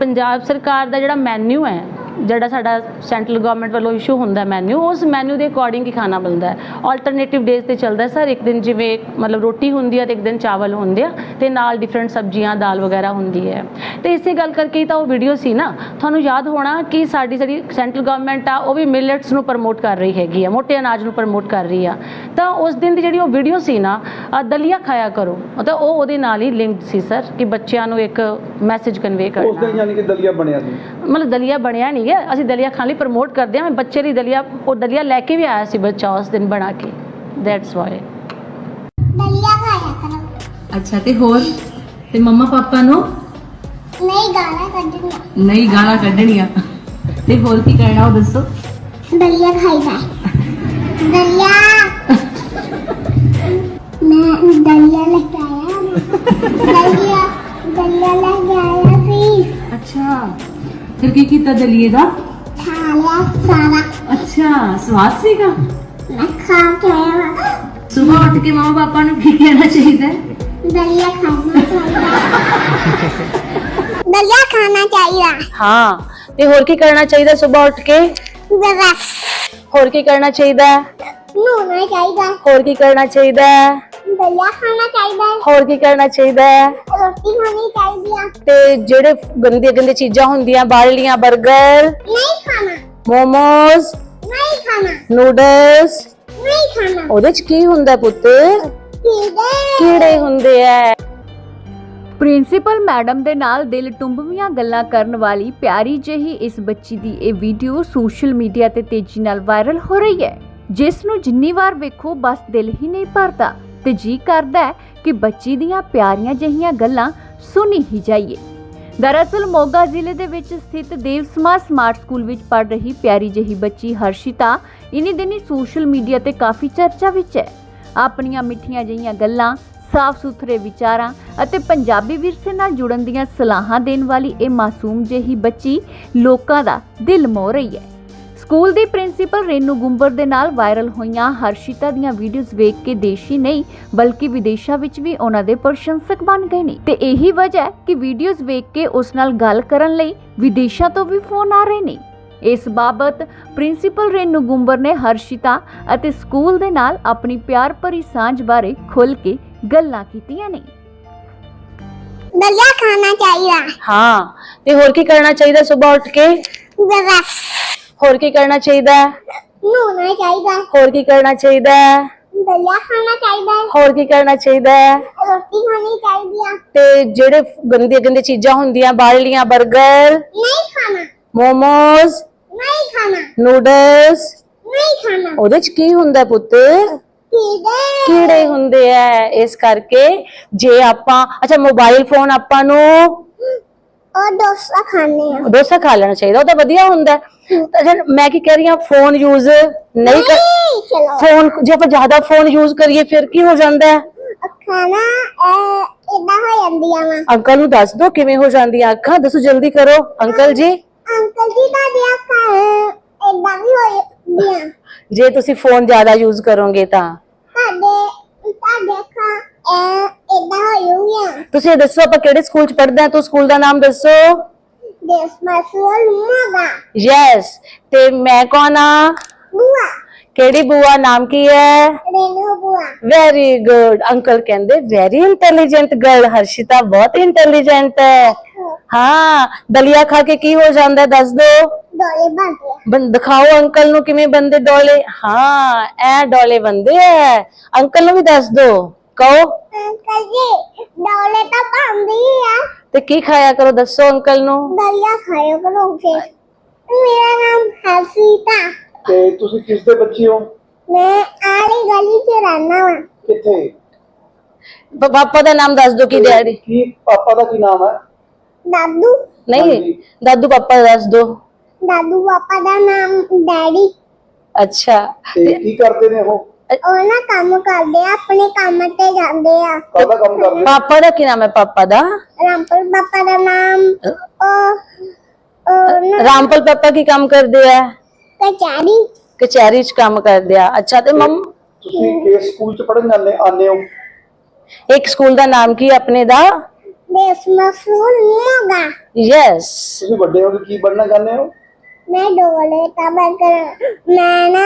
ਪੰਜਾਬ ਸਰਕਾਰ ਦਾ ਜਿਹੜਾ ਮੈਨੂ ਹੈ ਜਿਹੜਾ ਸਾਡਾ ਸੈਂਟਰਲ ਗਵਰਨਮੈਂਟ ਵੱਲੋਂ ਇਸ਼ੂ ਹੁੰਦਾ ਮੈਨੂ ਉਸ ਮੈਨੂ ਦੇ ਅਕੋਰਡਿੰਗ ਹੀ ਖਾਣਾ ਮਿਲਦਾ ਹੈ। ਆਲਟਰਨੇਟਿਵ ਡੇਜ਼ ਤੇ ਚੱਲਦਾ ਸਰ ਇੱਕ ਦਿਨ ਜਿਵੇਂ ਮਤਲਬ ਰੋਟੀ ਹੁੰਦੀ ਹੈ ਤੇ ਇੱਕ ਦਿਨ ਚਾਵਲ ਹੁੰਦੇ ਆ ਤੇ ਨਾਲ ਡਿਫਰੈਂਟ ਸਬਜ਼ੀਆਂ ਦਾਲ ਵਗੈਰਾ ਹੁੰਦੀ ਹੈ। ਤੇ ਇਸੇ ਗੱਲ ਕਰਕੇ ਤਾਂ ਉਹ ਵੀਡੀਓ ਸੀ ਨਾ ਤੁਹਾਨੂੰ ਯਾਦ ਹੋਣਾ ਕਿ ਸਾਡੀ ਜਿਹੜੀ ਸੈਂਟਰਲ ਗਵਰਨਮੈਂਟ ਆ ਉਹ ਵੀ ਮਿਲਟਸ ਨੂੰ ਪ੍ਰਮੋਟ ਕਰ ਰਹੀ ਹੈਗੀ ਆ ਮੋਟੇ ਅਨਾਜ ਨੂੰ ਪ੍ਰਮੋਟ ਕਰ ਰਹੀ ਆ। ਤਾਂ ਉਸ ਦਿਨ ਦੀ ਜਿਹੜੀ ਉਹ ਵੀਡੀਓ ਸੀ ਨਾ ਦਲੀਆ ਖਾਇਆ ਕਰੋ। ਤਾਂ ਉਹ ਉਹਦੇ ਨਾਲ ਹੀ ਲਿੰਕਡ ਸੀ ਸਰ ਕਿ ਬੱਚਿਆਂ ਨੂੰ ਇੱਕ ਮੈਸੇਜ ਕਨਵੇ ਉਸ ਦਿਨ ਕਰਨਾ। ਯਾਨੀ ਕਿ ਦਲੀਆ ਬਣਿਆ ਸੀ। ਮਤਲਬ ਦਲੀਆ ਬਣਿਆ ਨਹੀਂ ਹੈ ਅਸੀਂ ਦਲੀਆ ਖਾਣ ਲਈ ਪ੍ਰਮੋਟ ਕਰਦੇ ਹਾਂ ਮੈਂ ਬੱਚੇ ਲਈ ਦਲੀਆ ਉਹ ਦਲੀਆ ਲੈ ਕੇ ਵੀ ਆਇਆ ਸੀ ਬੱਚਾ ਉਸ ਦਿਨ ਬਣਾ ਕੇ। ਦੈਟਸ ਵਾਈ ਦਲੀਆ ਖਾਇਆ ਕਰੋ ਅੱਛਾ ਤੇ ਹੋਰ? ਤੇ ਮੰਮਾ ਪਾਪਾ ਨੂੰ? ਨਹੀਂ ਗਾਲਾਂ ਕੱਢਣੀਆਂ। ਨਹੀਂ ਗਾਲਾਂ ਕੱਢਣੀਆਂ। ਤੇ ਹੋਰ ਕੀ ਕਰਨਾ ਉਹ ਦੱਸੋ? ਦਲੀਆ ਖਾਈਦਾ ਦਲੀਆ। ਮੈਂ ਦਲੀਆ ਲੈ ਕੇ ਆਇਆ। ਦਲੀਆ ਦਲੀਆ ਲੈ ਕੇ ਆਇਆ ਸੀ। ਅੱਛਾ। ਫਿਰ ਕੀ ਕੀਤਾ ਦਲੀਏ ਦਾ ਖਾ ਲਿਆ ਸਾਰਾ ਅੱਛਾ ਸਵਾਦ ਸੀਗਾ ਮੈਂ ਖਾ ਕੇ ਆਇਆ ਸਵੇਰ ਉੱਠ ਕੇ ਮਾਂ ਪਾਪਾ ਨੂੰ ਕੀ ਕਹਿਣਾ ਚਾਹੀਦਾ ਹੈ ਦਲੀਆ ਖਾਣਾ ਚਾਹੀਦਾ ਦਲੀਆ ਖਾਣਾ ਚਾਹੀਦਾ ਹਾਂ ਤੇ ਹੋਰ ਕੀ ਕਰਨਾ ਚਾਹੀਦਾ ਸਵੇਰ ਉੱਠ ਕੇ ਬਸ ਹੋਰ ਕੀ ਕਰਨਾ ਚਾਹੀਦਾ ਹੈ? ਨਹਾਉਣਾ ਚਾਹੀਦਾ ਹੋਰ ਕੀ ਕਰਨਾ ਚਾਹੀਦਾ ਹੈ? ਦਲੀਆ ਖਾਣਾ ਚਾਹੀਦਾ ਹੋਰ ਕੀ ਕਰਨਾ ਚਾਹੀਦਾ ਹੈ? ਰੋਟੀ ਖਾਣੀ ਚਾਹੀਦੀ ਆ। ਤੇ ਜਿਹੜੇ ਗੰਦੇ ਗੰਦੇ ਚੀਜ਼ਾਂ ਹੁੰਦੀਆਂ ਬਾਹਰਲੀਆਂ 버ਗਰ ਨਹੀਂ ਖਾਣਾ। ਮੋਮੋਸ ਨਹੀਂ ਖਾਣਾ। ਨੂਡਲਸ ਨਹੀਂ ਖਾਣਾ। ਉਹਦੇ ਚ ਕੀ ਹੁੰਦਾ ਪੁੱਤ? ਕੀੜੇ ਕੀੜੇ। ਹੁੰਦੇ ਐ ਪ੍ਰਿੰਸੀਪਲ ਮੈਡਮ ਦੇ ਨਾਲ ਦਿਲ ਟੁੰਬਵੀਆਂ ਗੱਲਾਂ ਕਰਨ ਵਾਲੀ ਪਿਆਰੀ ਜਿਹੀ ਇਸ ਬੱਚੀ ਦੀ ਇਹ ਵੀਡੀਓ ਸੋਸ਼ਲ ਮੀਡੀਆ ਤੇ ਤੇਜ਼ੀ ਨਾਲ ਵਾਇਰਲ ਹੋ ਰਹੀ ਹੈ ਜਿਸ ਨੂੰ ਜਿੰਨੀ ਵਾਰ ਵੇਖੋ ਬਸ ਦਿਲ ਹੀ ਨਹੀਂ ਭਰਦਾ। ਤੇ ਜੀ ਕਰਦਾ ਕਿ ਬੱਚੀ ਦੀਆਂ ਪਿਆਰੀਆਂ ਜਿਹੀਆਂ ਗੱਲਾਂ ਸੁਣੀ ਹੀ ਜਾਈਏ। ਦਰਅਸਲ ਮੋਗਾ ਜ਼ਿਲ੍ਹੇ ਦੇ ਵਿੱਚ ਸਥਿਤ ਦੇਵ ਸਮਾਜ ਸਮਾਰਟ ਸਕੂਲ ਵਿੱਚ ਪੜ ਰਹੀ ਪਿਆਰੀ ਜਿਹੀ ਬੱਚੀ ਹਰਸ਼ਿਤਾ ਇਨੀ ਦਿਨੀ ਸੋਸ਼ਲ ਮੀਡੀਆ ਤੇ ਕਾਫੀ ਚਰਚਾ ਵਿੱਚ ਹੈ। ਆਪਣੀਆਂ ਮਿੱਠੀਆਂ ਜਿਹੀਆਂ ਗੱਲਾਂ ਸਾਫ਼ ਸੁਥਰੇ ਵਿਚਾਰਾਂ ਅਤੇ ਪੰਜਾਬੀ ਵਿਰਸੇ ਨਾਲ ਜੁੜਨ ਦੀਆਂ ਸਲਾਹਾਂ ਦੇਣ ਵਾਲੀ ਇਹ ਮਾਸੂਮ ਜਿਹੀ ਬੱਚੀ ਲੋਕਾਂ ਦਾ ਦਿਲ ਮੋਹ ਰਹੀ ਹੈ। ਸਕੂਲ ਦੀ ਪ੍ਰਿੰਸੀਪਲ ਰੇਨੂ ਗੁੰਬਰ ਦੇ ਨਾਲ ਵਾਇਰਲ ਹੋਈਆਂ ਹਰਸ਼ਿਤਾ ਦੀਆਂ ਵੀਡੀਓਜ਼ ਵੇਖ ਕੇ ਦੇਸ਼ੀ ਨਹੀਂ ਬਲਕਿ ਵਿਦੇਸ਼ਾਂ ਵਿੱਚ ਵੀ ਉਹਨਾਂ ਦੇ ਪ੍ਰਸ਼ੰਸਕ ਬਣ ਗਏ ਨੇ। ਤੇ ਇਹੀ ਵਜ੍ਹਾ ਹੈ ਕਿ ਵੀਡੀਓਜ਼ ਵੇਖ ਕੇ ਉਸ ਨਾਲ ਗੱਲ ਕਰਨ ਲਈ ਵਿਦੇਸ਼ਾਂ ਤੋਂ ਵੀ ਫੋਨ ਆ ਰਹੇ ਨੇ। ਇਸ ਬਾਬਤ ਪ੍ਰਿੰਸੀਪਲ ਰੇਨੂ ਗੁੰਬਰ ਨੇ ਹਰਸ਼ਿਤਾ ਅਤੇ ਸਕੂਲ ਦੇ ਨਾਲ ਆਪਣੀ ਪਿਆਰ ਭਰੀ ਸਾਂਝ ਬਾਰੇ ਖੁੱਲ ਕੇ ਗੱਲਾਂ ਕੀਤੀਆਂ ਨੇ। ਦਲਿਆ ਖਾਣਾ ਚਾਹੀਦਾ। ਹਾਂ ਤੇ ਹੋਰ ਕੀ ਕਰਨਾ ਚਾਹੀਦਾ ਸਵੇਰ ਉੱਠ ਕੇ? ਬਸ। ਹੋਰ ਕੀ ਕਰਨਾ ਚਾਹੀਦਾ? ਨਹਾਉਣਾ ਚਾਹੀਦਾ। ਹੋਰ ਕੀ ਕਰਨਾ ਚਾਹੀਦਾ? ਹੈ ਖਾਣਾ ਚਾਹੀਦਾ। ਹੋਰ ਕੀ ਕਰਨਾ ਚਾਹੀਦਾ? ਰੋਟੀ ਖਾਣੀ ਚਾਹੀਦੀ ਤੇ ਜਿਹੜੇ ਗੰਦੀਆਂ ਗੰਦੀਆਂ ਚੀਜ਼ਾਂ ਹੁੰਦੀਆਂ ਬਾਹਰਲੀਆਂ 버ਗਰ ਨਹੀਂ ਖਾਣਾ। ਮੋਮੋਸ ਨਹੀਂ ਖਾਣਾ। ਨੂਡਲਸ? ਨਹੀਂ ਖਾਣਾ। ਉਹਦੇ ਚ ਕੀ ਹੁੰਦਾ ਪੁੱਤ? ਕੀੜੇ। ਹੁੰਦੇ ਐ ਇਸ ਕਰਕੇ ਜੇ ਆਪਾਂ ਅੱਛਾ ਮੋਬਾਈਲ ਫੋਨ ਆਪਾਂ ਨੂੰ ਡੋਸਾ ਖਾ ਲੈਣਾ ਚਾਹੀਦਾ ਉਹ ਤਾਂ ਵਧੀਆ ਹੁੰਦਾ। ਤਾਂ ਜਦ ਮੈਂ ਕੀ ਕਹਿ ਰਹੀ ਹਾਂ ਫੋਨ ਯੂਜ਼ ਨਹੀਂ ਕਰ ਫੋਨ ਜੇ ਆਪਾਂ ਜ਼ਿਆਦਾ ਫੋਨ ਯੂਜ਼ ਕਰੀਏ ਫਿਰ ਕੀ ਹੋ ਜਾਂਦਾ ਅੱਖਾਂ ਅੰਕਲ ਨੂੰ ਦੱਸ ਦੋ ਕਿਵੇਂ ਹੋ ਜਾਂਦੀਆਂ ਅੱਖਾਂ ਦੱਸੋ ਜਲਦੀ ਕਰੋ। ਅੰਕਲ ਜੀ? ਅੰਕਲ ਜੀ ਦਾ ਦੀ ਅੱਖਾਂ ਜੇ ਤੁਸੀਂ ਫੋਨ ਜ਼ਿਆਦਾ ਯੂਜ਼ ਕਰੋਗੇ ਤਾਂ। ਤੁਹਾਡੇ ਤੁਹਾਡੇ ਅੱਖਾਂ ਇਹ ਇਦਾਂ ਹੋ ਜਾਂਦੀਆਂ ਤੁਸੀਂ ਇਹ ਦੱਸੋ ਆਪਾਂ ਕਿਹੜੇ ਸਕੂਲ ਚ ਪੜ੍ਹਦੇ ਹਾਂ ਤੂੰ ਸਕੂਲ ਦਾ ਨਾਮ ਦੱਸੋ। ਦੇਸ ਮਸੂਲ ਮਗਾ ਯੈਸ ਤੇ ਮੈਂ ਕੌਣ ਆ? ਬੁਆ। ਕਿਹੜੀ ਬੂਆ? ਨਾਮ ਕੀ ਹੈ? ਰੇਨੂ ਬੁਆ। ਵੈਰੀ ਗੁੱਡ ਅੰਕਲ ਕਹਿੰਦੇ ਵੈਰੀ ਇੰਟੈਲੀਜੈਂਟ ਗਰਲ ਹਰਸ਼ਿਤਾ ਬਹੁਤ ਇੰਟੈਲੀਜੈਂਟ ਹੈ। ਹਾਂ ਦਲੀਆ ਖਾ ਕੇ ਕੀ ਹੋ ਜਾਂਦਾ ਹੈ? ਦੱਸ ਦੋ। ਡੋਲੇ ਬੰਦੇ ਬੰ ਦਿਖਾਓ ਅੰਕਲ ਨੂੰ ਕਿਵੇਂ ਬੰਦੇ ਡੋਲੇ। ਹਾਂ ਐ ਡੋਲੇ ਬੰਦੇ ਐ ਅੰਕਲ ਨੂੰ ਵੀ ਦੱਸ ਦੋ। ਕਹੋ। ਅੰਕਲ ਜੀ ਡੋਲੇ ਤਾਂ ਬੰਦੀ ਆ ਤੇ ਕੀ ਖਾਇਆ ਕਰੋ ਦੱਸੋ ਅੰਕਲ ਨੂੰ ਦਲਿਆ ਖਾਇਓ ਕਰੋ ਫਿਰ ਮੇਰਾ ਨਾਮ ਹਰਸੀਤਾ ਤੇ ਤੁਸੀਂ ਕਿਸ ਦੇ ਬੱਚੇ ਹੋ ਮੈਂ ਆਲੀ ਗਲੀ 'ਚ ਰਹਿਣਾ ਵਾ ਕਿੱਥੇ ਪ- ਪਾਪਾ ਦਾ ਨਾਮ ਦੱਸ ਦੋ ਕੀ ਡੈਡੀ ਕੀ ਪਾਪਾ ਦਾ ਕੀ ਨਾਮ ਹੈ ਦਾਦੂ ਨਹੀਂ ਹਾਂਜੀ। ਦਾਦੂ ਪਾਪਾ ਦਾ ਦੱਸ ਦੋ ਦਾਦੂ ਪਾਪਾ ਦਾ ਨਾਮ ਡੈਡੀ ਅੱਛਾ ਤੇ ਕੀ ਕਰਦੇ ਨੇ ਉਹ ਉਹ ਨਾ ਕੰਮ ਕਰਦੇ ਆ ਆਪਣੇ ਕੰਮ ਤੇ ਜਾਂਦੇ ਆ। ਕਾਹਦਾ ਕੰਮ ਕਰਦੇ? ਪਾਪਾ ਦਾ ਕੀ ਨਾਮ ਹੈ ਪਾਪਾ ਦਾ? ਰਾਮਪੁਰ ਪਾਪਾ ਦਾ ਨਾਮ ਉਹ ਉਹ ਨਾ ਰਾਮਪਲ ਪਾਪਾ ਕੀ ਕੰਮ ਕਰਦੇ ਆ? ਕਚਾਰੀ ਕਚਹਿਰੀ ਚ ਕੰਮ ਕਰਦੇ ਆ। ਅੱਛਾ ਤੇ ਮੰਮ? ਤੁਸੀਂ ਕਿਸ ਸਕੂਲ ਚ ਪੜ੍ਹਨ ਜਾਂਦੇ ਆਨੇ ਹੋ? ਇੱਕ ਸਕੂਲ ਦਾ ਨਾਮ ਕੀ ਹੈ ਆਪਣੇ ਦਾ? ਦੇਸ ਮਸੂਲ ਮੋਗਾ। ਯੈਸ ਤੁਸੀਂ ਵੱਡੇ ਹੋ ਕੇ ਕੀ ਬਣਨਾ ਚਾਹੁੰਦੇ ਹੋ? ਮੈਂ ਡੋਲੇ ਤਾਂ ਮੈਂ ਕਰ ਮੈਂ ਨਾ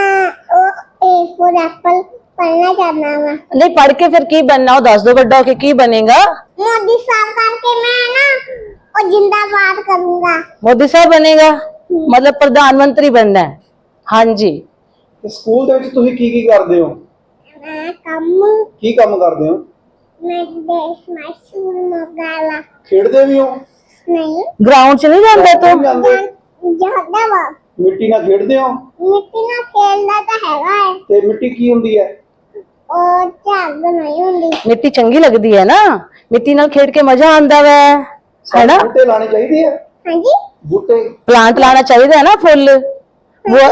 ਉਹ ਏ ਫੋਰ ਐਪਲ ਪੜਨਾ ਚਾਹਨਾ ਵਾ ਨਹੀਂ ਪੜ ਕੇ ਫਿਰ ਕੀ ਬਣਨਾ ਉਹ ਦੱਸ ਦੋ ਵੱਡਾ ਹੋ ਕੇ ਕੀ ਬਣੇਗਾ ਮੋਦੀ ਸਾਹਿਬ ਕਰਕੇ ਮੈਂ ਨਾ ਉਹ ਜਿੰਦਾਬਾਦ ਕਰੂੰਗਾ ਮੋਦੀ ਸਾਹਿਬ ਬਣੇਗਾ ਮਤਲਬ ਪ੍ਰਧਾਨ ਮੰਤਰੀ ਬਣਨਾ ਹੈ ਹਾਂਜੀ ਤੇ ਸਕੂਲ ਦੇ ਵਿੱਚ ਤੁਸੀਂ ਕੀ ਕੀ ਕਰਦੇ ਹੋ ਮੈਂ ਕੰਮ ਕੀ ਕੰਮ ਕਰਦੇ ਹੋ ਮੈਂ ਦੇਸ ਮਸੂਲ ਮੋਗਾ ਵਾ ਖੇਡਦੇ ਵੀ ਹੋ ਨਹੀਂ ਗਰਾਊਂਡ 'ਚ ਨਹੀਂ ਜਾਂਦਾ ਤੂੰ ਜਾਂਦੇ ਜਾਂਦਾ ਵਾ ਮਿੱਟੀ ਨਾਲ ਖੇਡਦੇ ਹੋ? ਮਿੱਟੀ ਨਾਲ ਖੇਲਦਾ ਤਾਂ ਹੈਗਾ ਹੈ ਤੇ ਮਿੱਟੀ ਕੀ ਹੁੰਦੀ ਹੈ? ਉਹ ਝੱਗ ਨਹੀਂ ਹੁੰਦੀ। ਮਿੱਟੀ ਚੰਗੀ ਲੱਗਦੀ ਹੈ ਨਾ? ਮਿੱਟੀ ਨਾਲ ਖੇਡ ਕੇ ਮਜ਼ਾ ਆਉਂਦਾ ਵੈ। ਹੈਨਾ? ਬੂਟੇ ਲਾਣੇ ਚਾਹੀਦੇ ਆ। ਹਾਂਜੀ? ਬੂਟੇ? ਪਲਾਂਟ ਲਾਣਾ ਚਾਹੀਦਾ ਹੈ ਨਾ ਫੁੱਲ। ਬੁਆ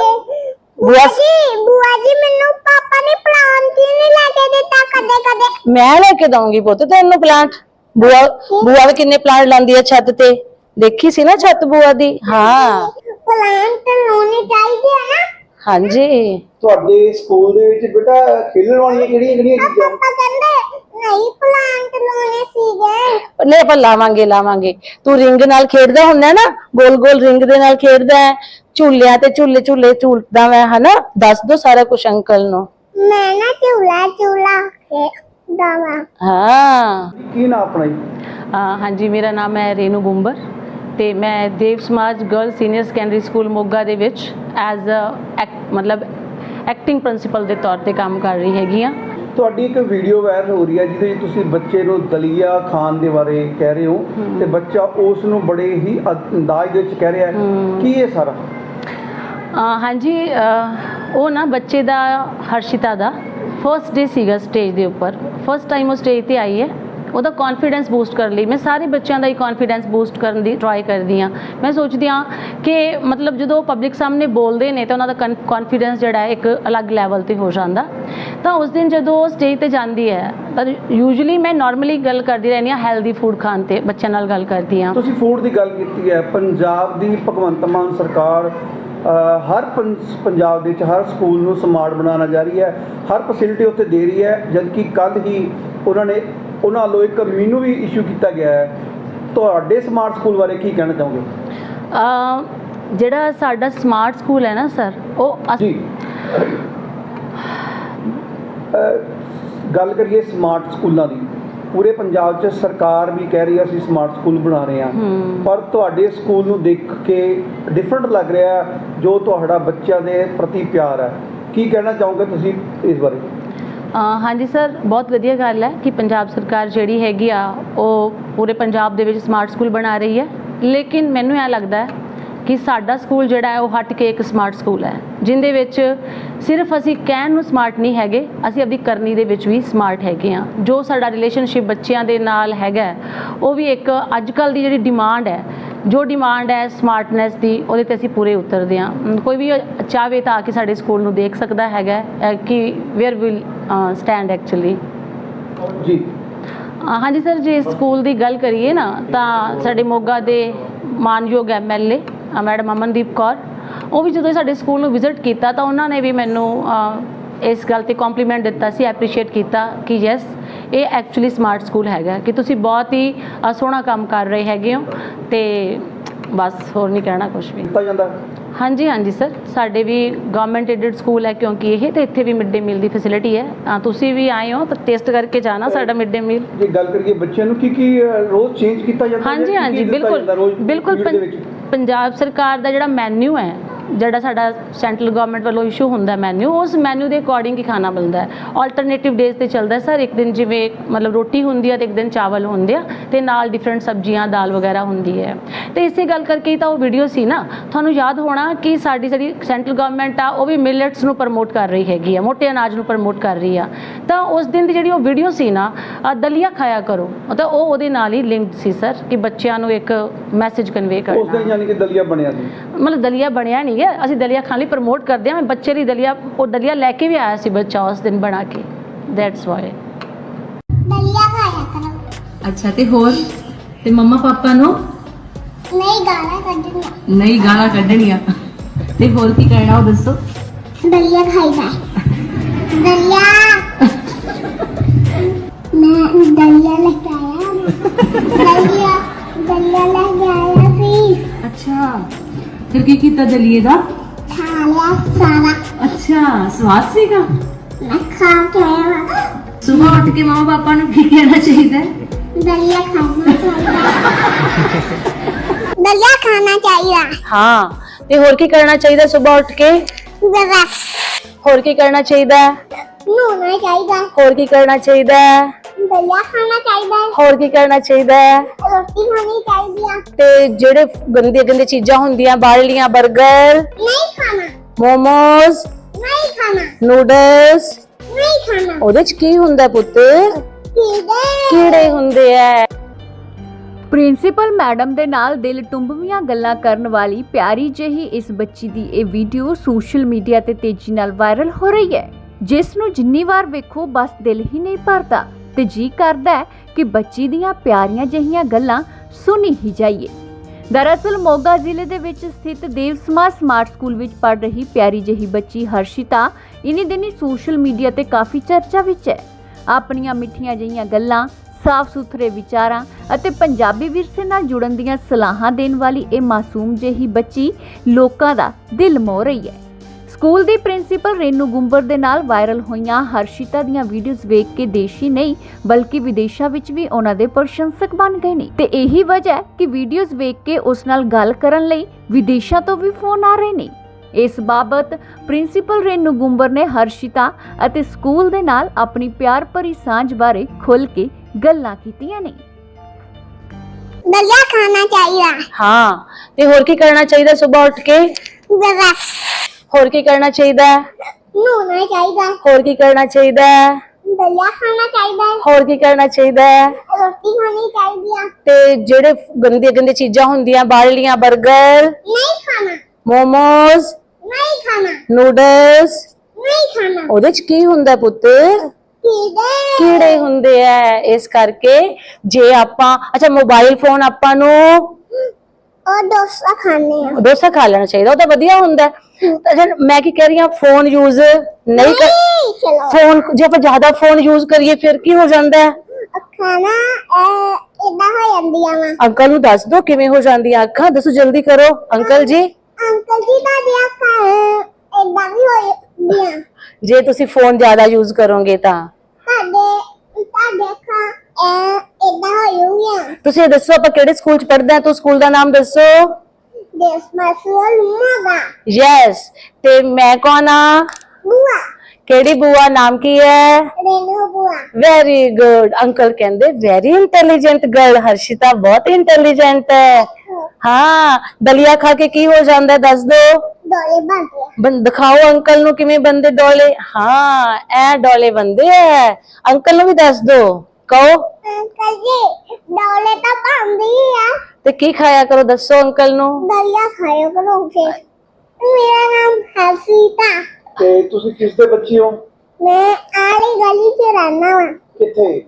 ਬੁਆ ਜੀ ਬੁਆ ਜੀ ਮੈਨੂੰ ਪਾਪਾ ਨੇ ਪਲਾਂਟ ਹੀ ਨਹੀਂ ਲੈ ਕੇ ਦਿੱਤਾ ਕਦੇ ਕਦੇ ਮੈਂ ਲੈ ਕੇ ਦਊਂਗੀ ਪੁੱਤ ਤੈਨੂੰ ਪਲਾਂਟ ਬੁਆ ਬੁਆ ਵੀ ਕਿੰਨੇ ਪਲਾਂਟ ਲਾਉਂਦੀ ਹੈ ਛੱਤ ਤੇ। ਦੇਖੀ ਸੀ ਨਾ ਛੱਤ ਬੁਆ ਦੀ? ਹਾਂ। ਪਲਾਂਟ ਲਾਉਣੇ ਚਾਹੀਦੇ ਆ ਨਾ? ਹਾਂਜੀ। ਤੁਹਾਡੇ ਸਕੂਲ ਦੇ ਵਿੱਚ ਬੇਟਾ ਖੇਡਣ ਵਾਲੀਆਂ ਕਿਹੜੀਆਂ ਕਿਹੜੀਆਂ ਚੀਜ਼ਾਂ? ਪਾਪਾ ਕਹਿੰਦੇ ਨਹੀਂ ਪਲਾਂਟ ਲਾਉਣੇ ਸੀਗੇ। ਨਹੀਂ ਆਪਾਂ ਲਾਵਾਂਗੇ ਲਾਵਾਂਗੇ। ਤੂੰ ਰਿੰਗ ਨਾਲ ਖੇਡਦਾ ਹੁੰਦਾ ਹੈ ਨਾ ਗੋਲ ਗੋਲ ਰਿੰਗ ਦੇ ਨਾਲ ਖੇਡਦਾ ਹੈ। ਝੂਲਿਆਂ ਤੇ ਝੂਲੇ ਝੂਲੇ ਝੂਲਦਾ ਮੈਂ ਹਨਾ? ਦੱਸ ਦੋ ਸਾਰਾ ਕੁਝ ਅੰਕਲ ਨੂੰ। ਮੈਂ ਨਾ ਝੂਲਾ ਝੂਲਾ ਖੇਡਦਾ ਵਾ। ਹਾਂ। ਕੀ ਨਾਮ ਆਪਣਾ ਜੀ? ਹਾਂਜੀ ਮੇਰਾ ਨਾਮ ਹੈ ਰੇਨੂ ਗੁੰਬਰ। ਤੇ ਮੈਂ Dev Samaj girl senior secondary school Moga ਦੇ ਵਿੱਚ ਐਜ਼ ਅ ਮਤਲਬ ਐਕਟਿੰਗ ਪ੍ਰਿੰਸੀਪਲ ਦੇ ਤੌਰ ਤੇ ਕੰਮ ਕਰ ਰਹੀ ਹੈਗੀ ਆ ਤੁਹਾਡੀ ਇੱਕ ਵੀਡੀਓ ਵਾਇਰਲ ਹੋ ਰਹੀ ਹੈ ਜਿਹਦੇ ਵਿੱਚ ਤੁਸੀਂ ਬੱਚੇ ਨੂੰ ਦਲੀਆ ਖਾਣ ਦੇ ਬਾਰੇ ਕਹਿ ਰਹੇ ਹੋ ਤੇ ਬੱਚਾ ਉਸ ਨੂੰ ਬੜੇ ਹੀ ਅੰਦਾਜ਼ ਦੇ ਵਿੱਚ ਕਹਿ ਰਿਹਾ ਹੈ। ਕੀ ਇਹ ਸਾਰਾ? ਹਾਂਜੀ ਉਹ ਨਾ ਬੱਚੇ ਦਾ ਹਰਸ਼ਿਤਾ ਦਾ ਫਰਸਟ ਡੇ ਸੀਗਾ ਸਟੇਜ ਦੇ ਉੱਪਰ। ਫਰਸਟ ਟਾਈਮ ਉਹ ਸਟੇਜ ਤੇ ਆਈ ਹੈ। ਉਹਦਾ ਕੌਨਫੀਡੈਂਸ ਬੂਸਟ ਕਰਨ ਲਈ। ਮੈਂ ਸਾਰੇ ਬੱਚਿਆਂ ਦਾ ਹੀ ਕੌਨਫੀਡੈਂਸ ਬੂਸਟ ਕਰਨ ਦੀ ਟਰਾਈ ਕਰਦੀ ਹਾਂ। ਮੈਂ ਸੋਚਦੀ ਹਾਂ ਕਿ ਮਤਲਬ ਜਦੋਂ ਪਬਲਿਕ ਸਾਹਮਣੇ ਬੋਲਦੇ ਨੇ ਤਾਂ ਉਹਨਾਂ ਦਾ ਕੌਨਫੀਡੈਂਸ ਜਿਹੜਾ ਇੱਕ ਅਲੱਗ ਲੈਵਲ ਤੇ ਹੋ ਜਾਂਦਾ। ਤਾਂ ਉਸ ਦਿਨ ਜਦੋਂ ਉਹ ਸਟੇਜ ਤੇ ਜਾਂਦੀ ਹੈ, ਤਾਂ ਯੂਜੂਲੀ ਮੈਂ ਨਾਰਮਲੀ ਗੱਲ ਕਰਦੀ ਰਹਿੰਦੀ ਹਾਂ ਹੈਲਦੀ ਫੂਡ ਖਾਣ ਤੇ, ਬੱਚਿਆਂ ਨਾਲ ਗੱਲ ਕਰਦੀ ਹਾਂ। ਤੁਸੀਂ ਫੂਡ ਦੀ ਗੱਲ ਕੀਤੀ ਹੈ, ਪੰਜਾਬ ਦੀ ਭਗਵੰਤ ਮਾਨ ਸਰਕਾਰ ਹਰ ਪੰ- ਪੰਜਾਬ ਦੇ ਵਿੱਚ ਹਰ ਸਕੂਲ ਨੂੰ ਸਮਾਰਟ ਬਣਾਉਣਾ ਜਾ ਰਹੀ ਹੈ, ਹਰ ਫੈਸਿਲਿਟੀ ਉੱਥੇ ਦੇ ਰਹੀ ਹੈ, ਜਦਕਿ ਕੱਲ ਹੀ ਉਹਨਾਂ ਨੇ ਉਹਨਾਂ ਵੱਲੋਂ ਇੱਕ ਮੀਨੂ ਵੀ ਇਸ਼ੂ ਕੀਤਾ ਗਿਆ ਹੈ। ਤੁਹਾਡੇ ਸਮਾਰਟ ਸਕੂਲ ਬਾਰੇ ਕੀ ਕਹਿਣਾ ਚਾਹੋਗੇ? ਅ, ਜਿਹੜਾ ਸਾਡਾ ਸਮਾਰਟ ਸਕੂਲ ਹੈ ਨਾ ਸਰ ਉਹ ਜੀ। ਗੱਲ ਕਰੀਏ ਸਮਾਰਟ ਸਕੂਲਾਂ ਦੀ। ਪੂਰੇ ਪੰਜਾਬ 'ਚ ਸਰਕਾਰ ਵੀ ਕਹਿ ਰਹੀ ਹੈ ਅਸੀਂ ਸਮਾਰਟ ਸਕੂਲ ਬਣਾ ਰਹੇ ਹਾਂ। ਪਰ ਤੁਹਾਡੇ ਸਕੂਲ ਨੂੰ ਦੇਖ ਕੇ ਡਿਫਰੈਂਟ ਲੱਗ ਰਿਹਾ ਜੋ ਤੁਹਾਡਾ ਬੱਚਿਆਂ ਦੇ ਪ੍ਰਤੀ ਪਿਆਰ ਹੈ। ਕੀ ਕਹਿਣਾ ਚਾਹੋਗੇ ਤੁਸੀਂ ਇਸ ਬਾਰੇ? ਹਾਂਜੀ ਸਰ, ਬਹੁਤ ਵਧੀਆ ਗੱਲ ਹੈ ਕਿ ਪੰਜਾਬ ਸਰਕਾਰ ਜਿਹੜੀ ਹੈਗੀ ਆ, ਉਹ ਪੂਰੇ ਪੰਜਾਬ ਦੇ ਵਿੱਚ ਸਮਾਰਟ ਸਕੂਲ ਬਣਾ ਰਹੀ ਹੈ। ਲੇਕਿਨ ਮੈਨੂੰ ਇਹ ਲੱਗਦਾ ਹੈ ਕਿ ਸਾਡਾ ਸਕੂਲ ਜਿਹੜਾ ਹੈ, ਉਹ ਹਟ ਕੇ ਇੱਕ ਸਮਾਰਟ ਸਕੂਲ ਹੈ, ਜਿੰਦੇ ਵਿੱਚ ਸਿਰਫ ਅਸੀਂ ਕਹਿਣ ਨੂੰ ਸਮਾਰਟ ਨਹੀਂ ਹੈਗੇ, ਅਸੀਂ ਆਪਣੀ ਕਰਨੀ ਦੇ ਵਿੱਚ ਵੀ ਸਮਾਰਟ ਹੈਗੇ ਆ ਜੋ ਸਾਡਾ ਰਿਲੇਸ਼ਨਸ਼ਿਪ ਬੱਚਿਆਂ ਦੇ ਨਾਲ ਹੈਗਾ ਉਹ ਵੀ ਇੱਕ ਅੱਜ ਕੱਲ ਦੀ ਜਿਹੜੀ ਡਿਮਾਂਡ ਹੈ, ਜੋ ਡਿਮਾਂਡ ਹੈ ਸਮਾਰਟਨੈਸ ਦੀ, ਉਹਦੇ ਤੇ ਅਸੀਂ ਪੂਰੇ ਉਤਰਦੇ ਹਾਂ। ਕੋਈ ਵੀ ਚਾਹਵੇ ਤਾਂ ਆ ਕੇ ਸਾਡੇ ਸਕੂਲ ਨੂੰ ਦੇਖ ਸਕਦਾ ਹੈਗਾ ਕਿ ਵੇਅਰ ਵਿਲ ਸਟੈਂਡ ਐਕਚੁਅਲੀ ਜੀ। ਹਾਂਜੀ ਸਰ ਜੇ ਸਕੂਲ ਦੀ ਗੱਲ ਕਰੀਏ ਨਾ ਤਾਂ ਸਾਡੇ ਮੋਗਾ ਦੇ ਮਾਨਯੋਗ ਐਮਐਲਏ ਮੈਡਮ ਅਮਨਦੀਪ ਕੌਰ ਉਹ ਵੀ ਜਦੋਂ ਸਾਡੇ ਸਕੂਲ ਨੂੰ ਵਿਜ਼ਿਟ ਕੀਤਾ ਤਾਂ ਉਹਨਾਂ ਨੇ ਵੀ ਮੈਨੂੰ ਇਸ ਗੱਲ ਤੇ ਕੰਪਲੀਮੈਂਟ ਦਿੱਤਾ ਸੀ ਐਪਰੀਸ਼ੀਏਟ ਕੀਤਾ ਕਿ ਯੈਸ ਇਹ ਐਕਚੁਅਲੀ ਸਮਾਰਟ ਸਕੂਲ ਹੈਗਾ ਕਿ ਤੁਸੀਂ ਬਹੁਤ ਹੀ ਸੋਹਣਾ ਕੰਮ ਕਰ ਰਹੇ ਹੈਗੇ ਹੋ ਤੇ ਬਸ ਹੋਰ ਨਹੀਂ ਕਹਿਣਾ ਕੁਝ ਵੀ। ਕੀਤਾ ਜਾਂਦਾ। ਹੈ? ਹਾਂਜੀ ਹਾਂਜੀ ਸਰ ਸਾਡੇ ਵੀ ਗਵਰਨਮੈਂਟ ਏਡਡ ਸਕੂਲ ਹੈ ਕਿਉਂਕਿ ਇਹ ਤੇ ਇੱਥੇ ਵੀ ਮਿਡ ਡੇ ਮੀਲ ਦੀ ਫੈਸਿਲਿਟੀ ਹੈ ਅ, ਤੁਸੀਂ ਵੀ ਆਏ ਹੋ ਤਾਂ ਟੇਸਟ ਕਰਕੇ ਜਾਣਾ ਸਾਡਾ ਮਿਡ ਡੇ ਮੀਲ ਜੇ ਗੱਲ ਕਰੀਏ ਬੱਚਿਆਂ ਨੂੰ ਕੀ ਕੀ ਰੋਜ਼ ਚੇਂਜ ਕੀਤਾ ਜਾਂਦਾ? ਹਾਂਜੀ ਹਾਂਜੀ ਬਿਲਕੁਲ ਬਿਲਕੁਲ? ਪੰਜਾਬ ਸਰਕਾਰ ਦਾ ਜਿਹੜਾ ਮੈਨੂ ਹੈ ਜਿਹੜਾ ਸਾਡਾ ਸੈਂਟਰਲ ਗਵਰਨਮੈਂਟ ਵੱਲੋਂ ਇਸ਼ੂ ਹੁੰਦਾ ਮੈਨੂ ਉਸ ਮੈਨੂ ਦੇ ਅਕੋਰਡਿੰਗ ਹੀ ਖਾਣਾ ਮਿਲਦਾ ਹੈ। ਆਲਟਰਨੇਟਿਵ ਡੇਜ਼ ਤੇ ਚੱਲਦਾ ਹੈ। ਸਰ ਇੱਕ ਦਿਨ ਜਿਵੇਂ ਮਤਲਬ ਰੋਟੀ ਹੁੰਦੀ ਹੈ ਤੇ ਇੱਕ ਦਿਨ ਚਾਵਲ ਹੁੰਦੇ ਆ ਤੇ ਨਾਲ ਡਿਫਰੈਂਟ ਸਬਜ਼ੀਆਂ ਦਾਲ ਵਗੈਰਾ ਹੁੰਦੀ ਹੈ। ਤੇ ਇਸੇ ਗੱਲ ਕਰਕੇ ਹੀ ਤਾਂ ਉਹ ਵੀਡੀਓ ਸੀ ਨਾ ਤੁਹਾਨੂੰ ਯਾਦ ਹੋਣਾ ਕਿ ਸਾਡੀ ਜਿਹੜੀ ਸੈਂਟਰਲ ਗਵਰਨਮੈਂਟ ਆ ਉਹ ਵੀ ਮਿਲਟਸ ਨੂੰ ਪ੍ਰਮੋਟ ਕਰ ਰਹੀ ਹੈਗੀ ਆ ਮੋਟੇ ਅਨਾਜ ਨੂੰ ਪ੍ਰਮੋਟ ਕਰ ਰਹੀ ਆ। ਤਾਂ ਉਸ ਦਿਨ ਦੀ ਜਿਹੜੀ ਉਹ ਵੀਡੀਓ ਸੀ ਨਾ ਦਲੀਆ ਖਾਇਆ ਕਰੋ। ਤਾਂ ਉਹ ਉਹਦੇ ਨਾਲ ਹੀ ਲਿੰਕਡ ਸੀ ਸਰ ਕਿ ਬੱਚਿਆਂ ਨੂੰ ਇੱਕ ਮੈਸੇਜ ਕਨਵੇ ਉਸ ਦਿਨ ਕਰਨਾ। ਯਾਨੀ ਕਿ ਦਲੀਆ ਬਣਿਆ ਸੀ। ਮਤਲਬ ਦਲੀਆ ਬਣਿਆ ਨਹੀਂ ਹੈ ਅਸੀਂ ਦਲੀਆ ਖਾਣ ਲਈ ਪ੍ਰਮੋਟ ਕਰਦੇ ਹਾਂ ਮੈਂ ਬੱਚੇ ਲਈ ਦਲੀਆ ਉਹ ਦਲੀਆ ਲੈ ਕੇ ਵੀ ਆਇਆ ਸੀ ਬੱਚਾ ਉਸ ਦਿਨ ਬਣਾ ਕੇ। ਦੈਟਸ ਵਾਈ ਦਲੀਆ ਖਾਇਆ ਕਰੋ। ਅੱਛਾ ਤੇ ਹੋਰ? ਤੇ ਮੰਮਾ ਪਾਪਾ ਨੂੰ? ਨਹੀਂ ਗਾਲਾਂ ਕੱਢਣੀਆਂ। ਨਹੀਂ ਗਾਲਾਂ ਕੱਢਣੀਆਂ। ਤੇ ਹੋਰ ਕੀ ਕਰਨਾ ਉਹ ਦੱਸੋ? ਦਲੀਆ ਖਾਈਦਾ ਦਲੀਆ। ਮੈਂ ਦਲੀਆ ਲੈ ਕੇ ਆਇਆ। ਦਲੀਆ ਦਲੀਆ ਲੈ ਕੇ ਆਇਆ ਸੀ। ਅੱਛਾ। ਫਿਰ ਕੀ ਕੀਤਾ ਦਲੀਏ ਦਾ? ਖਾ ਲਿਆ ਸਾਰਾ। ਅੱਛਾ ਸਵਾਦ ਸੀਗਾ? ਮੈਂ ਖਾ ਕੇ ਆਇਆ ਸਵੇਰ ਉੱਠ ਕੇ ਮੰਮਾ ਪਾਪਾ ਨੂੰ ਕੀ ਕਹਿਣਾ ਚਾਹੀਦਾ ਹੈ? ਦਲੀਆ ਖਾਣਾ ਚਾਹੀਦਾ। ਦਲੀਆ ਖਾਣਾ ਚਾਹੀਦਾ। ਹਾਂ ਤੇ ਹੋਰ ਕੀ ਕਰਨਾ ਚਾਹੀਦਾ ਸਵੇਰ ਉੱਠ ਕੇ? ਬਸ ਹੋਰ ਕੀ ਕਰਨਾ ਚਾਹੀਦਾ ਹੈ? ਨਹਾਉਣਾ ਚਾਹੀਦਾ। ਹੋਰ ਕੀ ਕਰਨਾ ਚਾਹੀਦਾ ਹੈ? ਦਲੀਆ ਖਾਣਾ ਚਾਹੀਦਾ ਹੋਰ ਕੀ ਕਰਨਾ ਚਾਹੀਦਾ ਹੈ? ਰੋਟੀ ਖਾਣੀ ਚਾਹੀਦੀ ਆ। ਤੇ ਜਿਹੜੇ ਗੰਦੇ ਗੰਦੇ ਚੀਜ਼ਾਂ ਹੁੰਦੀਆਂ ਬਾਹਰਲੀਆਂ 버ਗਰ ਨਹੀਂ ਖਾਣਾ। ਮੋਮੋਸ ਨਹੀਂ ਖਾਣਾ। ਨੂਡਲਸ ਨਹੀਂ ਖਾਣਾ। ਉਹਦੇ ਚ ਕੀ ਹੁੰਦਾ ਪੁੱਤ? ਕੀੜੇ ਕੀੜੇ। ਹੁੰਦੇ ਆ। ਪ੍ਰਿੰਸੀਪਲ ਮੈਡਮ ਦੇ ਨਾਲ ਦਿਲ ਟੁੰਬਵੀਆਂ ਗੱਲਾਂ ਕਰਨ ਵਾਲੀ ਪਿਆਰੀ ਜਿਹੀ ਇਸ ਬੱਚੀ ਦੀ ਇਹ ਵੀਡੀਓ ਸੋਸ਼ਲ ਮੀਡੀਆ ਤੇ ਤੇਜ਼ੀ ਨਾਲ ਵਾਇਰਲ ਹੋ ਰਹੀ ਹੈ। ਜਿਸ ਨੂੰ ਜਿੰਨੀ ਵਾਰ ਵੇਖੋ ਬਸ ਦਿਲ ਹੀ ਨਹੀਂ ਭਰਦਾ। ਤੇ ਜੀ ਕਰਦਾ ਕਿ ਬੱਚੀ ਦੀਆਂ ਪਿਆਰੀਆਂ ਜਿਹੀਆਂ ਗੱਲਾਂ ਸੁਣੀ ਹੀ ਜਾਈਏ। ਦਰਅਸਲ ਮੋਗਾ ਜ਼ਿਲ੍ਹੇ ਦੇ ਵਿੱਚ ਸਥਿਤ ਦੇਵ ਸਮਾਜ ਸਮਾਰਟ ਸਕੂਲ ਵਿੱਚ ਪੜ ਰਹੀ ਪਿਆਰੀ ਜਿਹੀ ਬੱਚੀ ਹਰਸ਼ਿਤਾ ਇਨੀ ਦਿਨੀ ਸੋਸ਼ਲ ਮੀਡੀਆ ਤੇ ਕਾਫੀ ਚਰਚਾ ਵਿੱਚ ਹੈ। ਆਪਣੀਆਂ ਮਿੱਠੀਆਂ ਜਿਹੀਆਂ ਗੱਲਾਂ ਸਾਫ਼ ਸੁਥਰੇ ਵਿਚਾਰਾਂ ਅਤੇ ਪੰਜਾਬੀ ਵਿਰਸੇ ਨਾਲ ਜੁੜਨ ਦੀਆਂ ਸਲਾਹਾਂ ਦੇਣ ਵਾਲੀ ਇਹ ਮਾਸੂਮ ਜਿਹੀ ਬੱਚੀ ਲੋਕਾਂ ਦਾ ਦਿਲ ਮੋਹ ਰਹੀ ਹੈ। ਸਕੂਲ ਦੀ ਪ੍ਰਿੰਸੀਪਲ ਰੇਨੂ ਗੁੰਬਰ ਦੇ ਨਾਲ ਵਾਇਰਲ ਹੋਈਆਂ ਹਰਸ਼ਿਤਾ ਦੀਆਂ ਵੀਡੀਓਜ਼ ਵੇਖ ਕੇ ਦੇਸ਼ੀ ਨਹੀਂ ਬਲਕਿ ਵਿਦੇਸ਼ਾਂ ਵਿੱਚ ਵੀ ਉਹਨਾਂ ਦੇ ਪ੍ਰਸ਼ੰਸਕ ਬਣ ਗਏ ਨੇ। ਤੇ ਇਹੀ ਵਜ੍ਹਾ ਹੈ ਕਿ ਵੀਡੀਓਜ਼ ਵੇਖ ਕੇ ਉਸ ਨਾਲ ਗੱਲ ਕਰਨ ਲਈ ਵਿਦੇਸ਼ਾਂ ਤੋਂ ਵੀ ਫੋਨ ਆ ਰਹੇ ਨੇ। ਇਸ ਬਾਬਤ ਪ੍ਰਿੰਸੀਪਲ ਰੇਨੂ ਗੁੰਬਰ ਨੇ ਹਰਸ਼ਿਤਾ ਅਤੇ ਸਕੂਲ ਦੇ ਨਾਲ ਆਪਣੀ ਪਿਆਰ ਭਰੀ ਸਾਂਝ ਬਾਰੇ ਖੁੱਲ ਕੇ ਗੱਲਾਂ ਕੀਤੀਆਂ ਨੇ। ਦਲਿਆ ਖਾਣਾ ਚਾਹੀਦਾ। ਹਾਂ ਤੇ ਹੋਰ ਕੀ ਕਰਨਾ ਚਾਹੀਦਾ ਸਵੇਰ ਉੱਠ ਕੇ? ਬਸ। ਹੋਰ ਕੀ ਕਰਨਾ ਚਾਹੀਦਾ? ਨਹਾਉਣਾ ਚਾਹੀਦਾ। ਹੋਰ ਕੀ ਕਰਨਾ ਚਾਹੀਦਾ? ਹੈ ਖਾਣਾ ਚਾਹੀਦਾ। ਹੋਰ ਕੀ ਕਰਨਾ ਚਾਹੀਦਾ? ਰੋਟੀ ਖਾਣੀ ਚਾਹੀਦੀ ਤੇ ਜਿਹੜੇ ਗੰਦੀਆਂ ਗੰਦੀਆਂ ਚੀਜ਼ਾਂ ਹੁੰਦੀਆਂ ਬਾਹਰਲੀਆਂ 버ਗਰ ਨਹੀਂ ਖਾਣਾ। ਮੋਮੋਸ ਨਹੀਂ ਖਾਣਾ। ਨੂਡਲਸ? ਨਹੀਂ ਖਾਣਾ। ਉਹਦੇ ਚ ਕੀ ਹੁੰਦਾ ਪੁੱਤ? ਕੀੜੇ। ਕੀੜੇ ਹੁੰਦੇ ਐ ਇਸ ਕਰਕੇ ਜੇ ਆਪਾਂ ਅੱਛਾ ਮੋਬਾਈਲ ਫੋਨ ਆਪਾਂ ਨੂੰ ਡੋਸਾ ਖਾ ਲੈਣਾ ਚਾਹੀਦਾ ਉਹ ਤਾਂ ਵਧੀਆ ਹੁੰਦਾ। ਹੈ। ਮੈਂ ਕੀ ਕਹਿ ਰਹੀ ਹਾਂ ਫੋਨ ਯੂਜ਼ ਨਹੀਂ ਕਰ ਫੋਨ ਜੇ ਆਪਾਂ ਜ਼ਿਆਦਾ ਫੋਨ ਯੂਜ਼ ਕਰੀਏ ਫਿਰ ਕੀ ਹੋ ਜਾਂਦਾ ਅੱਖਾਂ ਅੰਕਲ ਨੂੰ ਦੱਸ ਦੋ ਕਿਵੇਂ ਹੋ ਜਾਂਦੀ ਅੱਖਾਂ ਦੱਸੋ ਜਲਦੀ ਕਰੋ। ਅੰਕਲ ਜੀ? ਅੰਕਲ ਜੀ ਤੁਹਾਡੀਆਂ ਅੱਖਾਂ ਹੋ ਜਾਂਦੀਆਂ। ਜੇ ਤੁਸੀਂ ਫੋਨ ਜ਼ਿਆਦਾ ਯੂਜ਼ ਕਰੋਗੇ ਤਾਂ। ਤੁਹਾਡੇ ਤੁਹਾਡੇ ਅੱਖਾਂ ਇਦਾਂ ਹੋ ਜਾਂਦੀਆਂ ਤੁਸੀਂ ਇਹ ਦੱਸੋ ਆਪਾਂ ਕਿਹੜੇ ਸਕੂਲ ਚ ਪੜ੍ਹਦੇ ਹਾਂ ਤੂੰ ਸਕੂਲ ਦਾ ਨਾਮ ਦੱਸੋ। ਦੇਸ ਮਸੂਲ ਮਗਾ ਯੈਸ ਤੇ ਮੈਂ ਕੌਣ ਆ? ਬੁਆ। ਕਿਹੜੀ ਬੂਆ? ਨਾਮ ਕੀ ਹੈ? ਰੇਨੂ ਬੁਆ। ਵੈਰੀ ਗੁੱਡ ਅੰਕਲ ਕਹਿੰਦੇ ਵੈਰੀ ਇੰਟੈਲੀਜੈਂਟ ਗਰਲ ਹਰਸ਼ਿਤਾ ਬਹੁਤ ਇੰਟੈਲੀਜੈਂਟ ਹੈ। ਹਾਂ ਦਲੀਆ ਖਾ ਕੇ ਕੀ ਹੋ ਜਾਂਦਾ ਹੈ? ਦੱਸ ਦੋ। ਦੋਲੇ ਬੰਦੇ ਬੰ ਦਿਖਾਓ ਅੰਕਲ ਨੂੰ ਕਿਵੇਂ ਬੰਦੇ ਡੋਲੇ। ਹਾਂ ਐ ਡੋਲੇ ਬੰਦੇ ਐ ਅੰਕਲ ਨੂੰ ਵੀ ਦੱਸ ਦੋ। ਕਹੋ। ਅੰਕਲ ਜੀ ਦੋਲੇ ਤਾਂ ਬੰਦੀ ਆ ਤੇ ਕੀ ਖਾਇਆ ਕਰੋ ਦੱਸੋ ਅੰਕਲ ਨੂੰ ਦਲਿਆ ਖਾਇਓ ਕਰੋ ਫਿਰ ਮੇਰਾ ਨਾਮ ਹਰਸੀਤਾ ਤੇ ਤੁਸੀਂ ਕਿਸ ਦੇ ਬੱਚੇ ਹੋ ਮੈਂ ਆਲੀ ਗਲੀ 'ਚ ਰਹਿਣਾ ਵਾ ਕਿੱਥੇ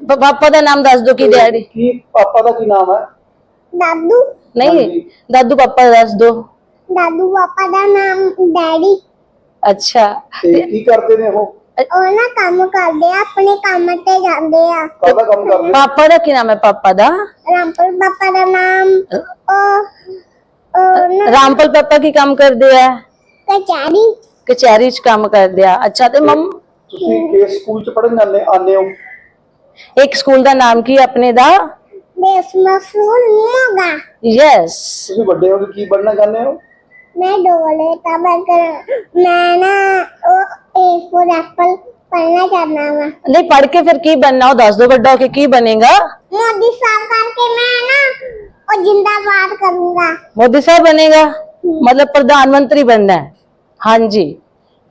ਪ- ਪਾਪਾ ਦਾ ਨਾਮ ਦੱਸ ਦੋ ਕੀ ਡੈਡੀ ਕੀ ਪਾਪਾ ਦਾ ਕੀ ਨਾਮ ਹੈ ਦਾਦੂ ਨਹੀਂ ਹਾਂਜੀ। ਦਾਦੂ ਪਾਪਾ ਦਾ ਦੱਸ ਦੋ ਦਾਦੂ ਪਾਪਾ ਦਾ ਨਾਮ ਡੈਡੀ ਅੱਛਾ ਤੇ ਕੀ ਕਰਦੇ ਨੇ ਉਹ ਉਹ ਨਾ ਕੰਮ ਕਰਦੇ ਆ ਆਪਣੇ ਕੰਮ ਤੇ ਜਾਂਦੇ ਆ। ਕਾਹਦਾ ਕੰਮ ਕਰਦੇ ਪਾਪਾ ਦਾ ਕੀ ਨਾਮ ਹੈ ਪਾਪਾ ਦਾ? ਰਾਮਪੁਰ ਪਾਪਾ ਦਾ ਨਾਮ ਉਹ ਉਹ ਨਾ ਰਾਮਪਲ ਪਾਪਾ ਕੀ ਕੰਮ ਕਰਦੇ ਆ? ਕਚਾਰੀ ਕਚਹਿਰੀ ਚ ਕੰਮ ਕਰਦੇ ਆ। ਅੱਛਾ ਤੇ ਮੰਮ ਤੁਸੀਂ ਕਿਸ ਸਕੂਲ ਚ ਪੜ੍ਹਨ ਜਾਂਦੇ ਆਨੇ ਹੋ? ਇੱਕ ਸਕੂਲ ਦਾ ਨਾਮ ਕੀ ਹੈ ਆਪਣੇ ਦਾ? ਦੇਸ ਮਸੂਲ ਮੋਗਾ। ਯੈਸ ਤੁਸੀਂ ਵੱਡੇ ਹੋ ਕੇ ਕੀ ਬਣਨਾ ਚਾਹੁੰਦੇ ਹੋ? ਮੈਂ ਡੋਲੇ ਤਾਂ ਮੈਂ ਕਰ ਮੈਂ ਨਾ ਉਹ ਏ ਫੋਰ ਐਪਲ ਪੜਨਾ ਚਾਹਨਾ ਵਾ ਨਹੀਂ ਪੜ ਕੇ ਫਿਰ ਕੀ ਬਣਨਾ ਉਹ ਦੱਸ ਦੋ ਵੱਡਾ ਹੋ ਕੇ ਕੀ ਬਣੇਗਾ ਮੋਦੀ ਸਾਹਿਬ ਕਰਕੇ ਮੈਂ ਨਾ ਉਹ ਜਿੰਦਾਬਾਦ ਕਰੂੰਗਾ ਮੋਦੀ ਸਾਹਿਬ ਬਣੇਗਾ ਮਤਲਬ ਪ੍ਰਧਾਨ ਮੰਤਰੀ ਬਣਨਾ ਹੈ ਹਾਂਜੀ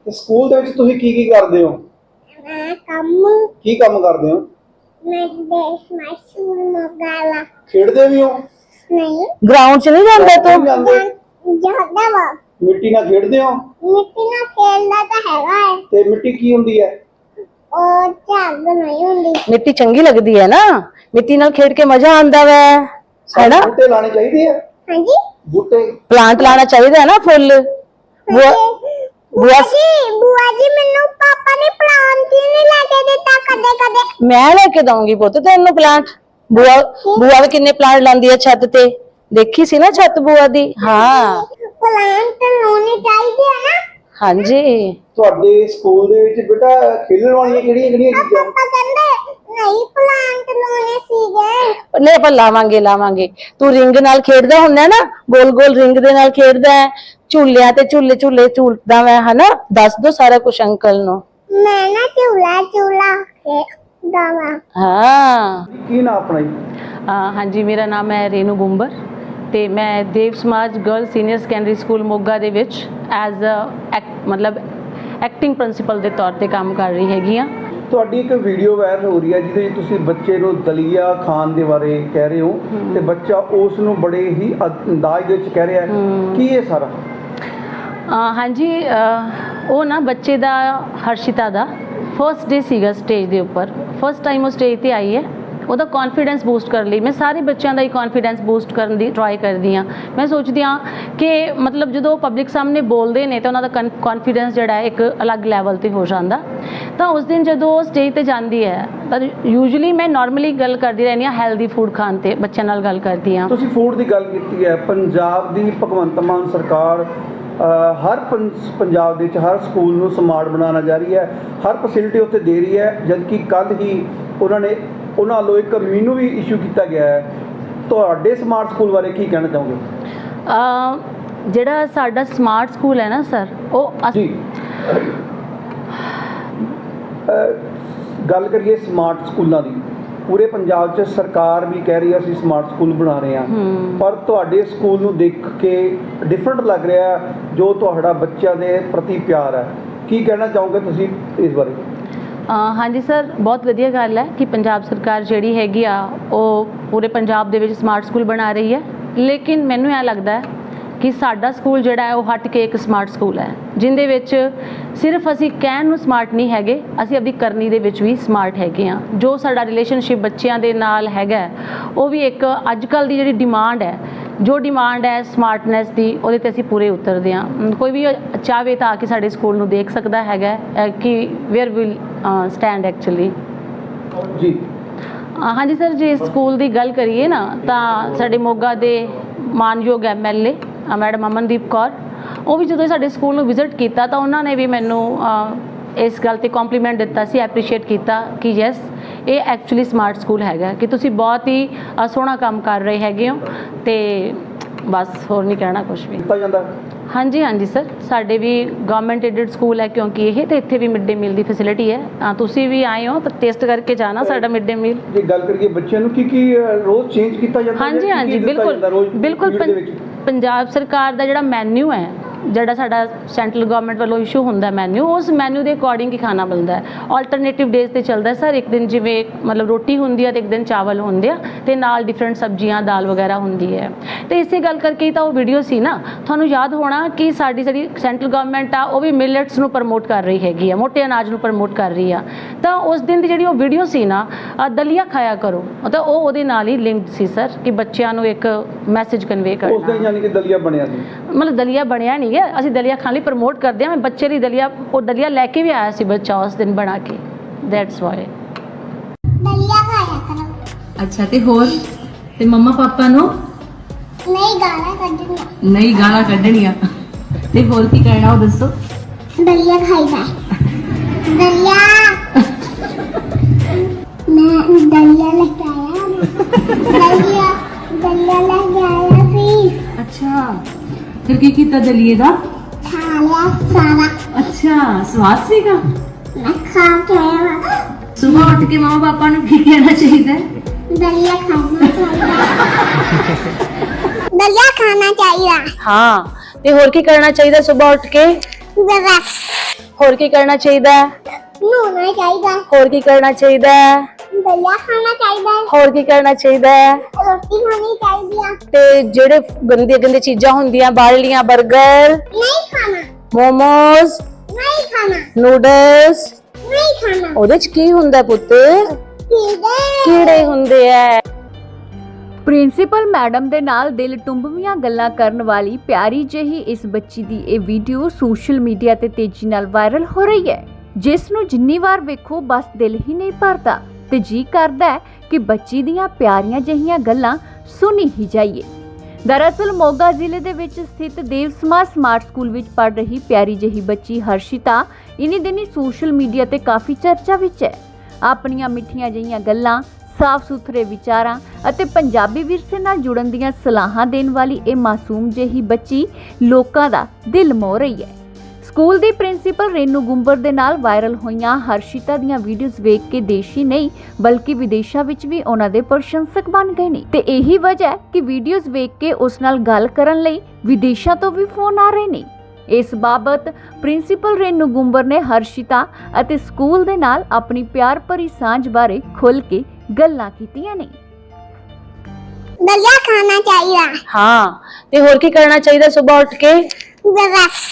ਤੇ ਸਕੂਲ ਦੇ ਵਿੱਚ ਤੁਸੀਂ ਕੀ ਕੀ ਕਰਦੇ ਹੋ ਮੈਂ ਕੰਮ ਕੀ ਕੰਮ ਕਰਦੇ ਹੋ ਮੈਂ ਦੇਸ਼ ਮਸੂਲ ਮੋਗਾ ਵਾ ਖੇਡਦੇ ਵੀ ਹੋ ਨਹੀਂ ਗਰਾਊਂਡ 'ਚ ਨਹੀਂ ਜਾਂਦਾ ਨਹੀਂ ਤੂੰ ਜਾਂਦੇ ਜਾਂਦਾ ਵਾ ਮਿੱਟੀ ਨਾਲ ਖੇਡਦੇ ਹੋ? ਮਿੱਟੀ ਨਾਲ ਖੇਲਦਾ ਤਾਂ ਹੈਗਾ ਹੈ ਤੇ ਮਿੱਟੀ ਕੀ ਹੁੰਦੀ ਹੈ? ਉਹ ਝੱਗ ਨਹੀਂ ਹੁੰਦੀ। ਮਿੱਟੀ ਚੰਗੀ ਲੱਗਦੀ ਹੈ ਨਾ? ਮਿੱਟੀ ਨਾਲ ਖੇਡ ਕੇ ਮਜ਼ਾ ਆਉਂਦਾ ਵੈ। ਹੈਨਾ? ਬੂਟੇ ਲਾਣੇ ਚਾਹੀਦੇ ਆ। ਹਾਂਜੀ? ਬੂਟੇ? ਪਲਾਂਟ ਲਾਣਾ ਚਾਹੀਦਾ ਹੈ ਨਾ ਫੁੱਲ। ਬੁਆ ਬੁਆ ਜੀ ਬੁਆ ਜੀ ਮੈਨੂੰ ਪਾਪਾ ਨੇ ਪਲਾਂਟ ਹੀ ਨਹੀਂ ਲੈ ਕੇ ਦਿੱਤਾ ਕਦੇ ਕਦੇ ਮੈਂ ਲੈ ਕੇ ਦਊਂਗੀ ਪੁੱਤ ਤੈਨੂੰ ਪਲਾਂਟ ਬੁਆ ਬੁਆ ਵੀ ਕਿੰਨੇ ਪਲਾਂਟ ਲਾਉਂਦੀ ਹੈ ਛੱਤ ਤੇ। ਦੇਖੀ ਸੀ ਨਾ ਛੱਤ ਬੁਆ ਦੀ? ਹਾਂ। ਪਲਾਂਟ ਲਾਉਣੇ ਚਾਹੀਦੇ ਆ ਨਾ? ਹਾਂਜੀ। ਤੁਹਾਡੇ ਸਕੂਲ ਦੇ ਵਿੱਚ ਬੇਟਾ ਖੇਡਣ ਵਾਲੀਆਂ ਕਿਹੜੀਆਂ ਕਿਹੜੀਆਂ ਚੀਜ਼ਾਂ? ਪਾਪਾ ਕਹਿੰਦੇ ਨਹੀਂ ਪਲਾਂਟ ਲਾਉਣੇ ਸੀਗੇ। ਨਹੀਂ ਆਪਾਂ ਲਾਵਾਂਗੇ ਲਾਵਾਂਗੇ। ਤੂੰ ਰਿੰਗ ਨਾਲ ਖੇਡਦਾ ਹੁੰਦਾ ਹੈ ਨਾ ਗੋਲ ਗੋਲ ਰਿੰਗ ਦੇ ਨਾਲ ਖੇਡਦਾ ਹੈ। ਝੂਲਿਆਂ ਤੇ ਝੂਲੇ ਝੂਲੇ ਝੂਲਦਾ ਮੈਂ ਹਨਾ? ਦੱਸ ਦੋ ਸਾਰਾ ਕੁਝ ਅੰਕਲ ਨੂੰ। ਮੈਂ ਨਾ ਝੂਲਾ ਝੂਲਾ ਖੇਡਦਾ ਵਾ। ਹਾਂ। ਕੀ ਨਾ ਆਪਣਾ ਜੀ? ਹਾਂਜੀ ਮੇਰਾ ਨਾਮ ਹੈ ਰੇਨੂ ਗੁੰਬਰ। ਤੇ ਮੈਂ Dev Samaj girl senior secondary school Moga ਦੇ ਵਿੱਚ ਐਜ਼ ਅ ਮਤਲਬ ਐਕਟਿੰਗ ਪ੍ਰਿੰਸੀਪਲ ਦੇ ਤੌਰ ਤੇ ਕੰਮ ਕਰ ਰਹੀ ਹੈਗੀ ਆ ਤੁਹਾਡੀ ਇੱਕ ਵੀਡੀਓ ਵਾਇਰਲ ਹੋ ਰਹੀ ਹੈ ਜਿਹਦੇ ਵਿੱਚ ਤੁਸੀਂ ਬੱਚੇ ਨੂੰ ਦਲੀਆ ਖਾਣ ਦੇ ਬਾਰੇ ਕਹਿ ਰਹੇ ਹੋ ਤੇ ਬੱਚਾ ਉਸ ਨੂੰ ਬੜੇ ਹੀ ਅੰਦਾਜ਼ ਦੇ ਵਿੱਚ ਕਹਿ ਰਿਹਾ ਹੈ। ਕੀ ਇਹ ਸਾਰਾ? ਹਾਂਜੀ ਉਹ ਨਾ ਬੱਚੇ ਦਾ ਹਰਸ਼ਿਤਾ ਦਾ ਫਰਸਟ ਡੇ ਸੀਗਾ ਸਟੇਜ ਦੇ ਉੱਪਰ। ਫਰਸਟ ਟਾਈਮ ਉਹ ਸਟੇਜ ਤੇ ਆਈ ਹੈ। ਉਹਦਾ ਕੌਨਫੀਡੈਂਸ ਬੂਸਟ ਕਰਨ ਲਈ। ਮੈਂ ਸਾਰੇ ਬੱਚਿਆਂ ਦਾ ਹੀ ਕੌਨਫੀਡੈਂਸ ਬੂਸਟ ਕਰਨ ਦੀ ਟਰਾਈ ਕਰਦੀ ਹਾਂ। ਮੈਂ ਸੋਚਦੀ ਹਾਂ ਕਿ ਮਤਲਬ ਜਦੋਂ ਪਬਲਿਕ ਸਾਹਮਣੇ ਬੋਲਦੇ ਨੇ ਤਾਂ ਉਹਨਾਂ ਦਾ ਕੌਨਫੀਡੈਂਸ ਜਿਹੜਾ ਇੱਕ ਅਲੱਗ ਲੈਵਲ ਤੇ ਹੋ ਜਾਂਦਾ। ਤਾਂ ਉਸ ਦਿਨ ਜਦੋਂ ਉਹ ਸਟੇਜ ਤੇ ਜਾਂਦੀ ਹੈ, ਤਾਂ ਯੂਜੂਲੀ ਮੈਂ ਨਾਰਮਲੀ ਗੱਲ ਕਰਦੀ ਰਹਿੰਦੀ ਹਾਂ ਹੈਲਦੀ ਫੂਡ ਖਾਣ ਤੇ, ਬੱਚਿਆਂ ਨਾਲ ਗੱਲ ਕਰਦੀ ਹਾਂ। ਤੁਸੀਂ ਫੂਡ ਦੀ ਗੱਲ ਕੀਤੀ ਹੈ, ਪੰਜਾਬ ਦੀ ਭਗਵੰਤ ਮਾਨ ਸਰਕਾਰ ਹਰ ਪੰ- ਪੰਜਾਬ ਦੇ ਵਿੱਚ ਹਰ ਸਕੂਲ ਨੂੰ ਸਮਾਰਟ ਬਣਾਉਣਾ ਜਾ ਰਹੀ ਹੈ, ਹਰ ਫੈਸਿਲਿਟੀ ਉੱਥੇ ਦੇ ਰਹੀ ਹੈ, ਜਦਕਿ ਕੱਲ ਹੀ ਉਹਨਾਂ ਨੇ ਉਹਨਾਂ ਵੱਲੋਂ ਇੱਕ ਮੀਨੂ ਵੀ ਇਸ਼ੂ ਕੀਤਾ ਗਿਆ ਹੈ। ਤੁਹਾਡੇ ਸਮਾਰਟ ਸਕੂਲ ਬਾਰੇ ਕੀ ਕਹਿਣਾ ਚਾਹੋਗੇ? ਅ, ਜਿਹੜਾ ਸਾਡਾ ਸਮਾਰਟ ਸਕੂਲ ਹੈ ਨਾ ਸਰ ਉਹ ਜੀ। ਗੱਲ ਕਰੀਏ ਸਮਾਰਟ ਸਕੂਲਾਂ ਦੀ। ਪੂਰੇ ਪੰਜਾਬ 'ਚ ਸਰਕਾਰ ਵੀ ਕਹਿ ਰਹੀ ਹੈ ਅਸੀਂ ਸਮਾਰਟ ਸਕੂਲ ਬਣਾ ਰਹੇ ਹਾਂ। ਪਰ ਤੁਹਾਡੇ ਸਕੂਲ ਨੂੰ ਦੇਖ ਕੇ ਡਿਫਰੈਂਟ ਲੱਗ ਰਿਹਾ ਜੋ ਤੁਹਾਡਾ ਬੱਚਿਆਂ ਦੇ ਪ੍ਰਤੀ ਪਿਆਰ ਹੈ। ਕੀ ਕਹਿਣਾ ਚਾਹੋਗੇ ਤੁਸੀਂ ਇਸ ਬਾਰੇ? ਹਾਂਜੀ ਸਰ, ਬਹੁਤ ਵਧੀਆ ਗੱਲ ਹੈ ਕਿ ਪੰਜਾਬ ਸਰਕਾਰ ਜਿਹੜੀ ਹੈਗੀ ਆ, ਉਹ ਪੂਰੇ ਪੰਜਾਬ ਦੇ ਵਿੱਚ ਸਮਾਰਟ ਸਕੂਲ ਬਣਾ ਰਹੀ ਹੈ। ਲੇਕਿਨ ਮੈਨੂੰ ਇਹ ਲੱਗਦਾ ਹੈ ਕਿ ਸਾਡਾ ਸਕੂਲ ਜਿਹੜਾ ਹੈ, ਉਹ ਹਟ ਕੇ ਇੱਕ ਸਮਾਰਟ ਸਕੂਲ ਹੈ, ਜਿੰਦੇ ਵਿੱਚ ਸਿਰਫ ਅਸੀਂ ਕਹਿਣ ਨੂੰ ਸਮਾਰਟ ਨਹੀਂ ਹੈਗੇ, ਅਸੀਂ ਆਪਣੀ ਕਰਨੀ ਦੇ ਵਿੱਚ ਵੀ ਸਮਾਰਟ ਹੈਗੇ ਆ ਜੋ ਸਾਡਾ ਰਿਲੇਸ਼ਨਸ਼ਿਪ ਬੱਚਿਆਂ ਦੇ ਨਾਲ ਹੈਗਾ ਉਹ ਵੀ ਇੱਕ ਅੱਜ ਕੱਲ ਦੀ ਜਿਹੜੀ ਡਿਮਾਂਡ ਹੈ ਜੋ ਡਿਮਾਂਡ ਹੈ ਸਮਾਰਟਨੈਸ ਦੀ ਉਹਦੇ ਤੇ ਅਸੀਂ ਪੂਰੇ ਉਤਰਦੇ ਹਾਂ। ਅਮ, ਕੋਈ ਵੀ ਚਾਹਵੇ ਤਾਂ ਆ ਕੇ ਸਾਡੇ ਸਕੂਲ ਨੂੰ ਦੇਖ ਸਕਦਾ ਹੈਗਾ ਕਿ ਵੇਅਰ ਵਿਲ ਸਟੈਂਡ ਐਕਚੁਅਲੀ ਜੀ। ਹਾਂਜੀ ਸਰ ਜੇ ਸਕੂਲ ਦੀ ਗੱਲ ਕਰੀਏ ਨਾ ਤਾਂ ਸਾਡੇ ਮੋਗਾ ਦੇ ਮਾਨਯੋਗ ਐਮਐਲਏ ਮੈਡਮ ਅਮਨਦੀਪ ਕੌਰ ਉਹ ਵੀ ਜਦੋਂ ਸਾਡੇ ਸਕੂਲ ਨੂੰ ਵਿਜ਼ਿਟ ਕੀਤਾ ਤਾਂ ਉਹਨਾਂ ਨੇ ਵੀ ਮੈਨੂੰ ਇਸ ਗੱਲ ਤੇ ਕੰਪਲੀਮੈਂਟ ਦਿੱਤਾ ਸੀ ਐਪਰੀਸ਼ੀਏਟ ਕੀਤਾ ਕਿ ਯੈਸ ਇਹ ਐਕਚੁਅਲੀ ਸਮਾਰਟ ਸਕੂਲ ਹੈਗਾ ਕਿ ਤੁਸੀਂ ਬਹੁਤ ਹੀ ਸੋਹਣਾ ਕੰਮ ਕਰ ਰਹੇ ਹੈਗੇ ਹੋ ਤੇ ਬਸ ਹੋਰ ਨਹੀਂ ਕਹਿਣਾ ਕੁਝ ਵੀ ਕੀਤਾ ਜਾਂਦਾ ਹੈ? ਹਾਂਜੀ ਹਾਂਜੀ ਸਰ ਸਾਡੇ ਵੀ ਗਵਰਨਮੈਂਟ ਏਡਡ ਸਕੂਲ ਹੈ ਕਿਉਂਕਿ ਇਹ ਤੇ ਇੱਥੇ ਵੀ ਮਿਡ ਡੇ ਮੀਲ ਦੀ ਫੈਸਿਲਿਟੀ ਹੈ ਅ, ਤੁਸੀਂ ਵੀ ਆਏ ਹੋ ਤਾਂ ਟੈਸਟ ਕਰਕੇ ਜਾਣਾ ਸਾਡਾ ਮਿਡ ਡੇ ਮੀਲ ਜੇ ਗੱਲ ਕਰੀਏ ਬੱਚਿਆਂ ਨੂੰ ਕੀ ਕੀ ਰੋਜ਼ ਚੇਂਜ ਕੀਤਾ ਜਾਂਦਾ? ਹਾਂਜੀ ਹਾਂਜੀ ਬਿਲਕੁਲ ਬਿਲਕੁਲ? ਪੰਜਾਬ ਸਰਕਾਰ ਦਾ ਜਿਹੜਾ ਮੈਨੂ ਹੈ ਜਿਹੜਾ ਸਾਡਾ ਸੈਂਟਰਲ ਗਵਰਨਮੈਂਟ ਵੱਲੋਂ ਇਸ਼ੂ ਹੁੰਦਾ ਮੈਨੂ ਉਸ ਮੈਨੂ ਦੇ ਅਕੋਰਡਿੰਗ ਹੀ ਖਾਣਾ ਬਣਦਾ ਹੈ। ਆਲਟਰਨੇਟਿਵ ਡੇਜ਼ ਤੇ ਚੱਲਦਾ ਹੈ। ਸਰ ਇੱਕ ਦਿਨ ਜਿਵੇਂ ਮਤਲਬ ਰੋਟੀ ਹੁੰਦੀ ਹੈ ਤੇ ਇੱਕ ਦਿਨ ਚਾਵਲ ਹੁੰਦੇ ਆ ਤੇ ਨਾਲ ਡਿਫਰੈਂਟ ਸਬਜ਼ੀਆਂ ਦਾਲ ਵਗੈਰਾ ਹੁੰਦੀ ਹੈ। ਤੇ ਇਸੇ ਗੱਲ ਕਰਕੇ ਹੀ ਤਾਂ ਉਹ ਵੀਡੀਓ ਸੀ ਨਾ ਤੁਹਾਨੂੰ ਯਾਦ ਹੋਣਾ ਕਿ ਸਾਡੀ ਜਿਹੜੀ ਸੈਂਟਰਲ ਗਵਰਨਮੈਂਟ ਆ ਉਹ ਵੀ ਮਿਲਟਸ ਨੂੰ ਪ੍ਰਮੋਟ ਕਰ ਰਹੀ ਹੈਗੀ ਆ ਮੋਟੇ ਅਨਾਜ ਨੂੰ ਪ੍ਰਮੋਟ ਕਰ ਰਹੀ ਆ। ਤਾਂ ਉਸ ਦਿਨ ਦੀ ਜਿਹੜੀ ਉਹ ਵੀਡੀਓ ਸੀ ਨਾ ਦਲੀਆ ਖਾਇਆ ਕਰੋ। ਤਾਂ ਉਹ ਉਹਦੇ ਨਾਲ ਹੀ ਲਿੰਕਡ ਸੀ ਸਰ ਕਿ ਬੱਚਿਆਂ ਨੂੰ ਇੱਕ ਮੈਸੇਜ ਕਨਵੇ ਉਸ ਦਿਨ ਕਰਨਾ। ਯਾਨੀ ਕਿ ਦਲੀਆ ਬਣਿਆ ਸੀ। ਮਤਲਬ ਦਲੀਆ ਬਣਿਆ ਨਹੀਂ ਹੈ। ਅਸੀਂ ਦਲੀਆ ਖਾਣ ਲਈ ਪ੍ਰਮੋਟ ਕਰਦੇ ਹਾਂ। ਮੈਂ ਬੱਚੇ ਲਈ ਦਲੀਆ ਉਹ ਦਲੀਆ ਲੈ ਕੇ ਵੀ ਆਇਆ ਸੀ ਬੱਚਾ ਉਸ ਦਿਨ ਬਣਾ ਕੇ। ਦੈਟਸ ਵਾਈ ਦਲੀਆ ਖਾਇਆ ਕਰੋ। ਅੱਛਾ ਤੇ ਹੋਰ? ਤੇ ਮੰਮਾ ਪਾਪਾ ਨੂੰ? ਨਹੀਂ ਗਾਲਾਂ ਕੱਢਣੀਆਂ। ਨਹੀਂ ਗਾਲਾਂ ਕੱਢਣੀਆਂ। ਤੇ ਹੋਰ ਕੀ ਕਰਨਾ ਉਹ ਦੱਸੋ? ਦਲੀਆ ਖਾਈਦਾ ਦਲੀਆ। ਮੈਂ ਦਲੀਆ ਲੈ ਕੇ ਆਇਆ। ਦਲੀਆ ਦਲੀਆ ਲੈ ਕੇ ਆਇਆ ਸੀ। ਅੱਛਾ। ਫਿਰ ਕੀ ਕੀਤਾ ਦਲੀਏ ਦਾ? ਖਾ ਲਿਆ ਸਾਰਾ। ਅੱਛਾ ਸਵਾਦ ਸੀਗਾ? ਮੈਂ ਖਾ ਕੇ ਆਇਆ ਸਵੇਰ ਉੱਠ ਕੇ ਮਾਂ ਪਾਪਾ ਨੂੰ ਕੀ ਕਹਿਣਾ ਚਾਹੀਦਾ? ਹੈ ਦਲੀਆ ਖਾਣਾ ਚਾਹੀਦਾ। ਦਲੀਆ ਖਾਣਾ ਚਾਹੀਦਾ। ਹਾਂ ਤੇ ਹੋਰ ਕੀ ਕਰਨਾ ਚਾਹੀਦਾ ਸਵੇਰ ਉੱਠ ਕੇ? ਬਸ। ਹੋਰ ਕੀ ਕਰਨਾ ਚਾਹੀਦਾ? ਹੈ? ਨੂਣਾ ਚਾਹੀਦਾ। ਹੋਰ ਕੀ ਕਰਨਾ ਚਾਹੀਦਾ? ਹੈ? ਦਲੀਆ ਖਾਣਾ ਚਾਹੀਦਾ ਹੋਰ ਕੀ ਕਰਨਾ ਚਾਹੀਦਾ ਹੈ? ਰੋਟੀ ਖਾਣੀ ਚਾਹੀਦੀ ਆ। ਤੇ ਜਿਹੜੇ ਗੰਦੀਆਂ ਗੰਦੀਆਂ ਚੀਜ਼ਾਂ ਹੁੰਦੀਆਂ ਬਾਹਰਲੀਆਂ 버ਗਰ ਨਹੀਂ ਖਾਣਾ। ਮੋਮੋਸ ਨਹੀਂ ਖਾਣਾ। ਨੂਡਲਸ ਨਹੀਂ ਖਾਣਾ। ਉਹਦੇ ਚ ਕੀ ਹੁੰਦਾ ਪੁੱਤ? ਕੀੜੇ ਕੀੜੇ। ਹੁੰਦੇ ਐ ਪ੍ਰਿੰਸੀਪਲ ਮੈਡਮ ਦੇ ਨਾਲ ਦਿਲ ਟੁੰਬਵੀਆਂ ਗੱਲਾਂ ਕਰਨ ਵਾਲੀ ਪਿਆਰੀ ਜਿਹੀ ਇਸ ਬੱਚੀ ਦੀ ਇਹ ਵੀਡੀਓ ਸੋਸ਼ਲ ਮੀਡੀਆ ਤੇ ਤੇਜ਼ੀ ਨਾਲ ਵਾਇਰਲ ਹੋ ਰਹੀ ਹੈ। ਜਿਸ ਨੂੰ ਜਿੰਨੀ ਵਾਰ ਵੇਖੋ ਬਸ ਦਿਲ ਹੀ ਨਹੀਂ ਭਰਦਾ। ਤੇ ਜੀ ਕਰਦਾ ਕਿ ਬੱਚੀ ਦੀਆਂ ਪਿਆਰੀਆਂ ਜਿਹੀਆਂ ਗੱਲਾਂ ਸੁਣੀ ਹੀ ਜਾਈਏ। ਦਰਅਸਲ ਮੋਗਾ ਜ਼ਿਲ੍ਹੇ ਦੇ ਵਿੱਚ ਸਥਿਤ ਦੇਵ ਸਮਾਜ ਸਮਾਰਟ ਸਕੂਲ ਵਿੱਚ ਪੜ ਰਹੀ ਪਿਆਰੀ ਜਿਹੀ ਬੱਚੀ ਹਰਸ਼ਿਤਾ ਇਨੀ ਦਿਨੀ ਸੋਸ਼ਲ ਮੀਡੀਆ ਤੇ ਕਾਫੀ ਚਰਚਾ ਵਿੱਚ ਹੈ। ਆਪਣੀਆਂ ਮਿੱਠੀਆਂ ਜਿਹੀਆਂ ਗੱਲਾਂ ਸਾਫ਼ ਸੁਥਰੇ ਵਿਚਾਰਾਂ ਅਤੇ ਪੰਜਾਬੀ ਵਿਰਸੇ ਨਾਲ ਜੁੜਨ ਦੀਆਂ ਸਲਾਹਾਂ ਦੇਣ ਵਾਲੀ ਇਹ ਮਾਸੂਮ ਜਿਹੀ ਬੱਚੀ ਲੋਕਾਂ ਦਾ ਦਿਲ ਮੋਹ ਰਹੀ ਹੈ। ਸਕੂਲ ਦੀ ਪ੍ਰਿੰਸੀਪਲ ਰੇਨੂ ਗੁੰਬਰ ਦੇ ਨਾਲ ਵਾਇਰਲ ਹੋਈਆਂ ਹਰਸ਼ਿਤਾ ਦੀਆਂ ਵੀਡੀਓਜ਼ ਵੇਖ ਕੇ ਦੇਸ਼ੀ ਨਹੀਂ ਬਲਕਿ ਵਿਦੇਸ਼ਾਂ ਵਿੱਚ ਵੀ ਉਹਨਾਂ ਦੇ ਪ੍ਰਸ਼ੰਸਕ ਬਣ ਗਏ ਨੇ। ਤੇ ਇਹੀ ਵਜ੍ਹਾ ਹੈ ਕਿ ਵੀਡੀਓਜ਼ ਵੇਖ ਕੇ ਉਸ ਨਾਲ ਗੱਲ ਕਰਨ ਲਈ ਵਿਦੇਸ਼ਾਂ ਤੋਂ ਵੀ ਫੋਨ ਆ ਰਹੇ ਨੇ। ਇਸ ਬਾਬਤ ਪ੍ਰਿੰਸੀਪਲ ਰੇਨੂ ਗੁੰਬਰ ਨੇ ਹਰਸ਼ਿਤਾ ਅਤੇ ਸਕੂਲ ਦੇ ਨਾਲ ਆਪਣੀ ਪਿਆਰ ਭਰੀ ਸਾਂਝ ਬਾਰੇ ਖੁੱਲ੍ਹ ਕੇ ਗੱਲਾਂ ਕੀਤੀਆਂ ਨੇ। ਦਲੀਆ ਖਾਣਾ ਚਾਹੀਦਾ। ਹਾਂ ਤੇ ਹੋਰ ਕੀ ਕਰਨਾ ਚਾਹੀਦਾ ਸਵੇਰ ਉੱਠ ਕੇ? ਬਸ।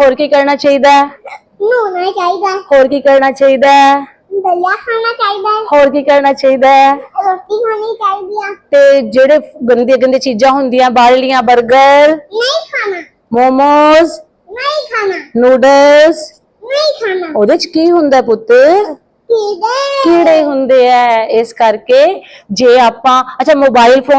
ਹੋਰ ਕੀ ਕਰਨਾ ਚਾਹੀਦਾ? ਹੈ? ਨੂਣਾ ਚਾਹੀਦਾ। ਹੋਰ ਕੀ ਕਰਨਾ ਚਾਹੀਦਾ? ਹੈ? ਦਲੀਆ ਖਾਣਾ ਚਾਹੀਦਾ। ਹੋਰ ਕੀ ਕਰਨਾ ਚਾਹੀਦਾ? ਹੈ? ਰੋਟੀ ਖਾਣੀ ਚਾਹੀਦੀ ਆ। ਤੇ ਜਿਹੜੇ ਗੰਦੀਆਂ ਗੰਦੀਆਂ ਚੀਜ਼ਾਂ ਹੁੰਦੀਆਂ ਬਾਹਰਲੀਆਂ 버ਗਰ ਨਹੀਂ ਖਾਣਾ। ਮੋਮੋਸ ਨਹੀਂ ਖਾਣਾ। ਨੂਡਲਸ? ਨਹੀਂ ਖਾਣਾ। ਉਹਦੇ ਚ ਕੀ ਹੁੰਦਾ ਪੁੱਤ? ਕੀੜੇ। ਕੀੜੇ ਹੁੰਦੇ ਐ ਇਸ ਕਰਕੇ ਜੇ ਆਪਾਂ ਅੱਛਾ ਮੋਬਾਈਲ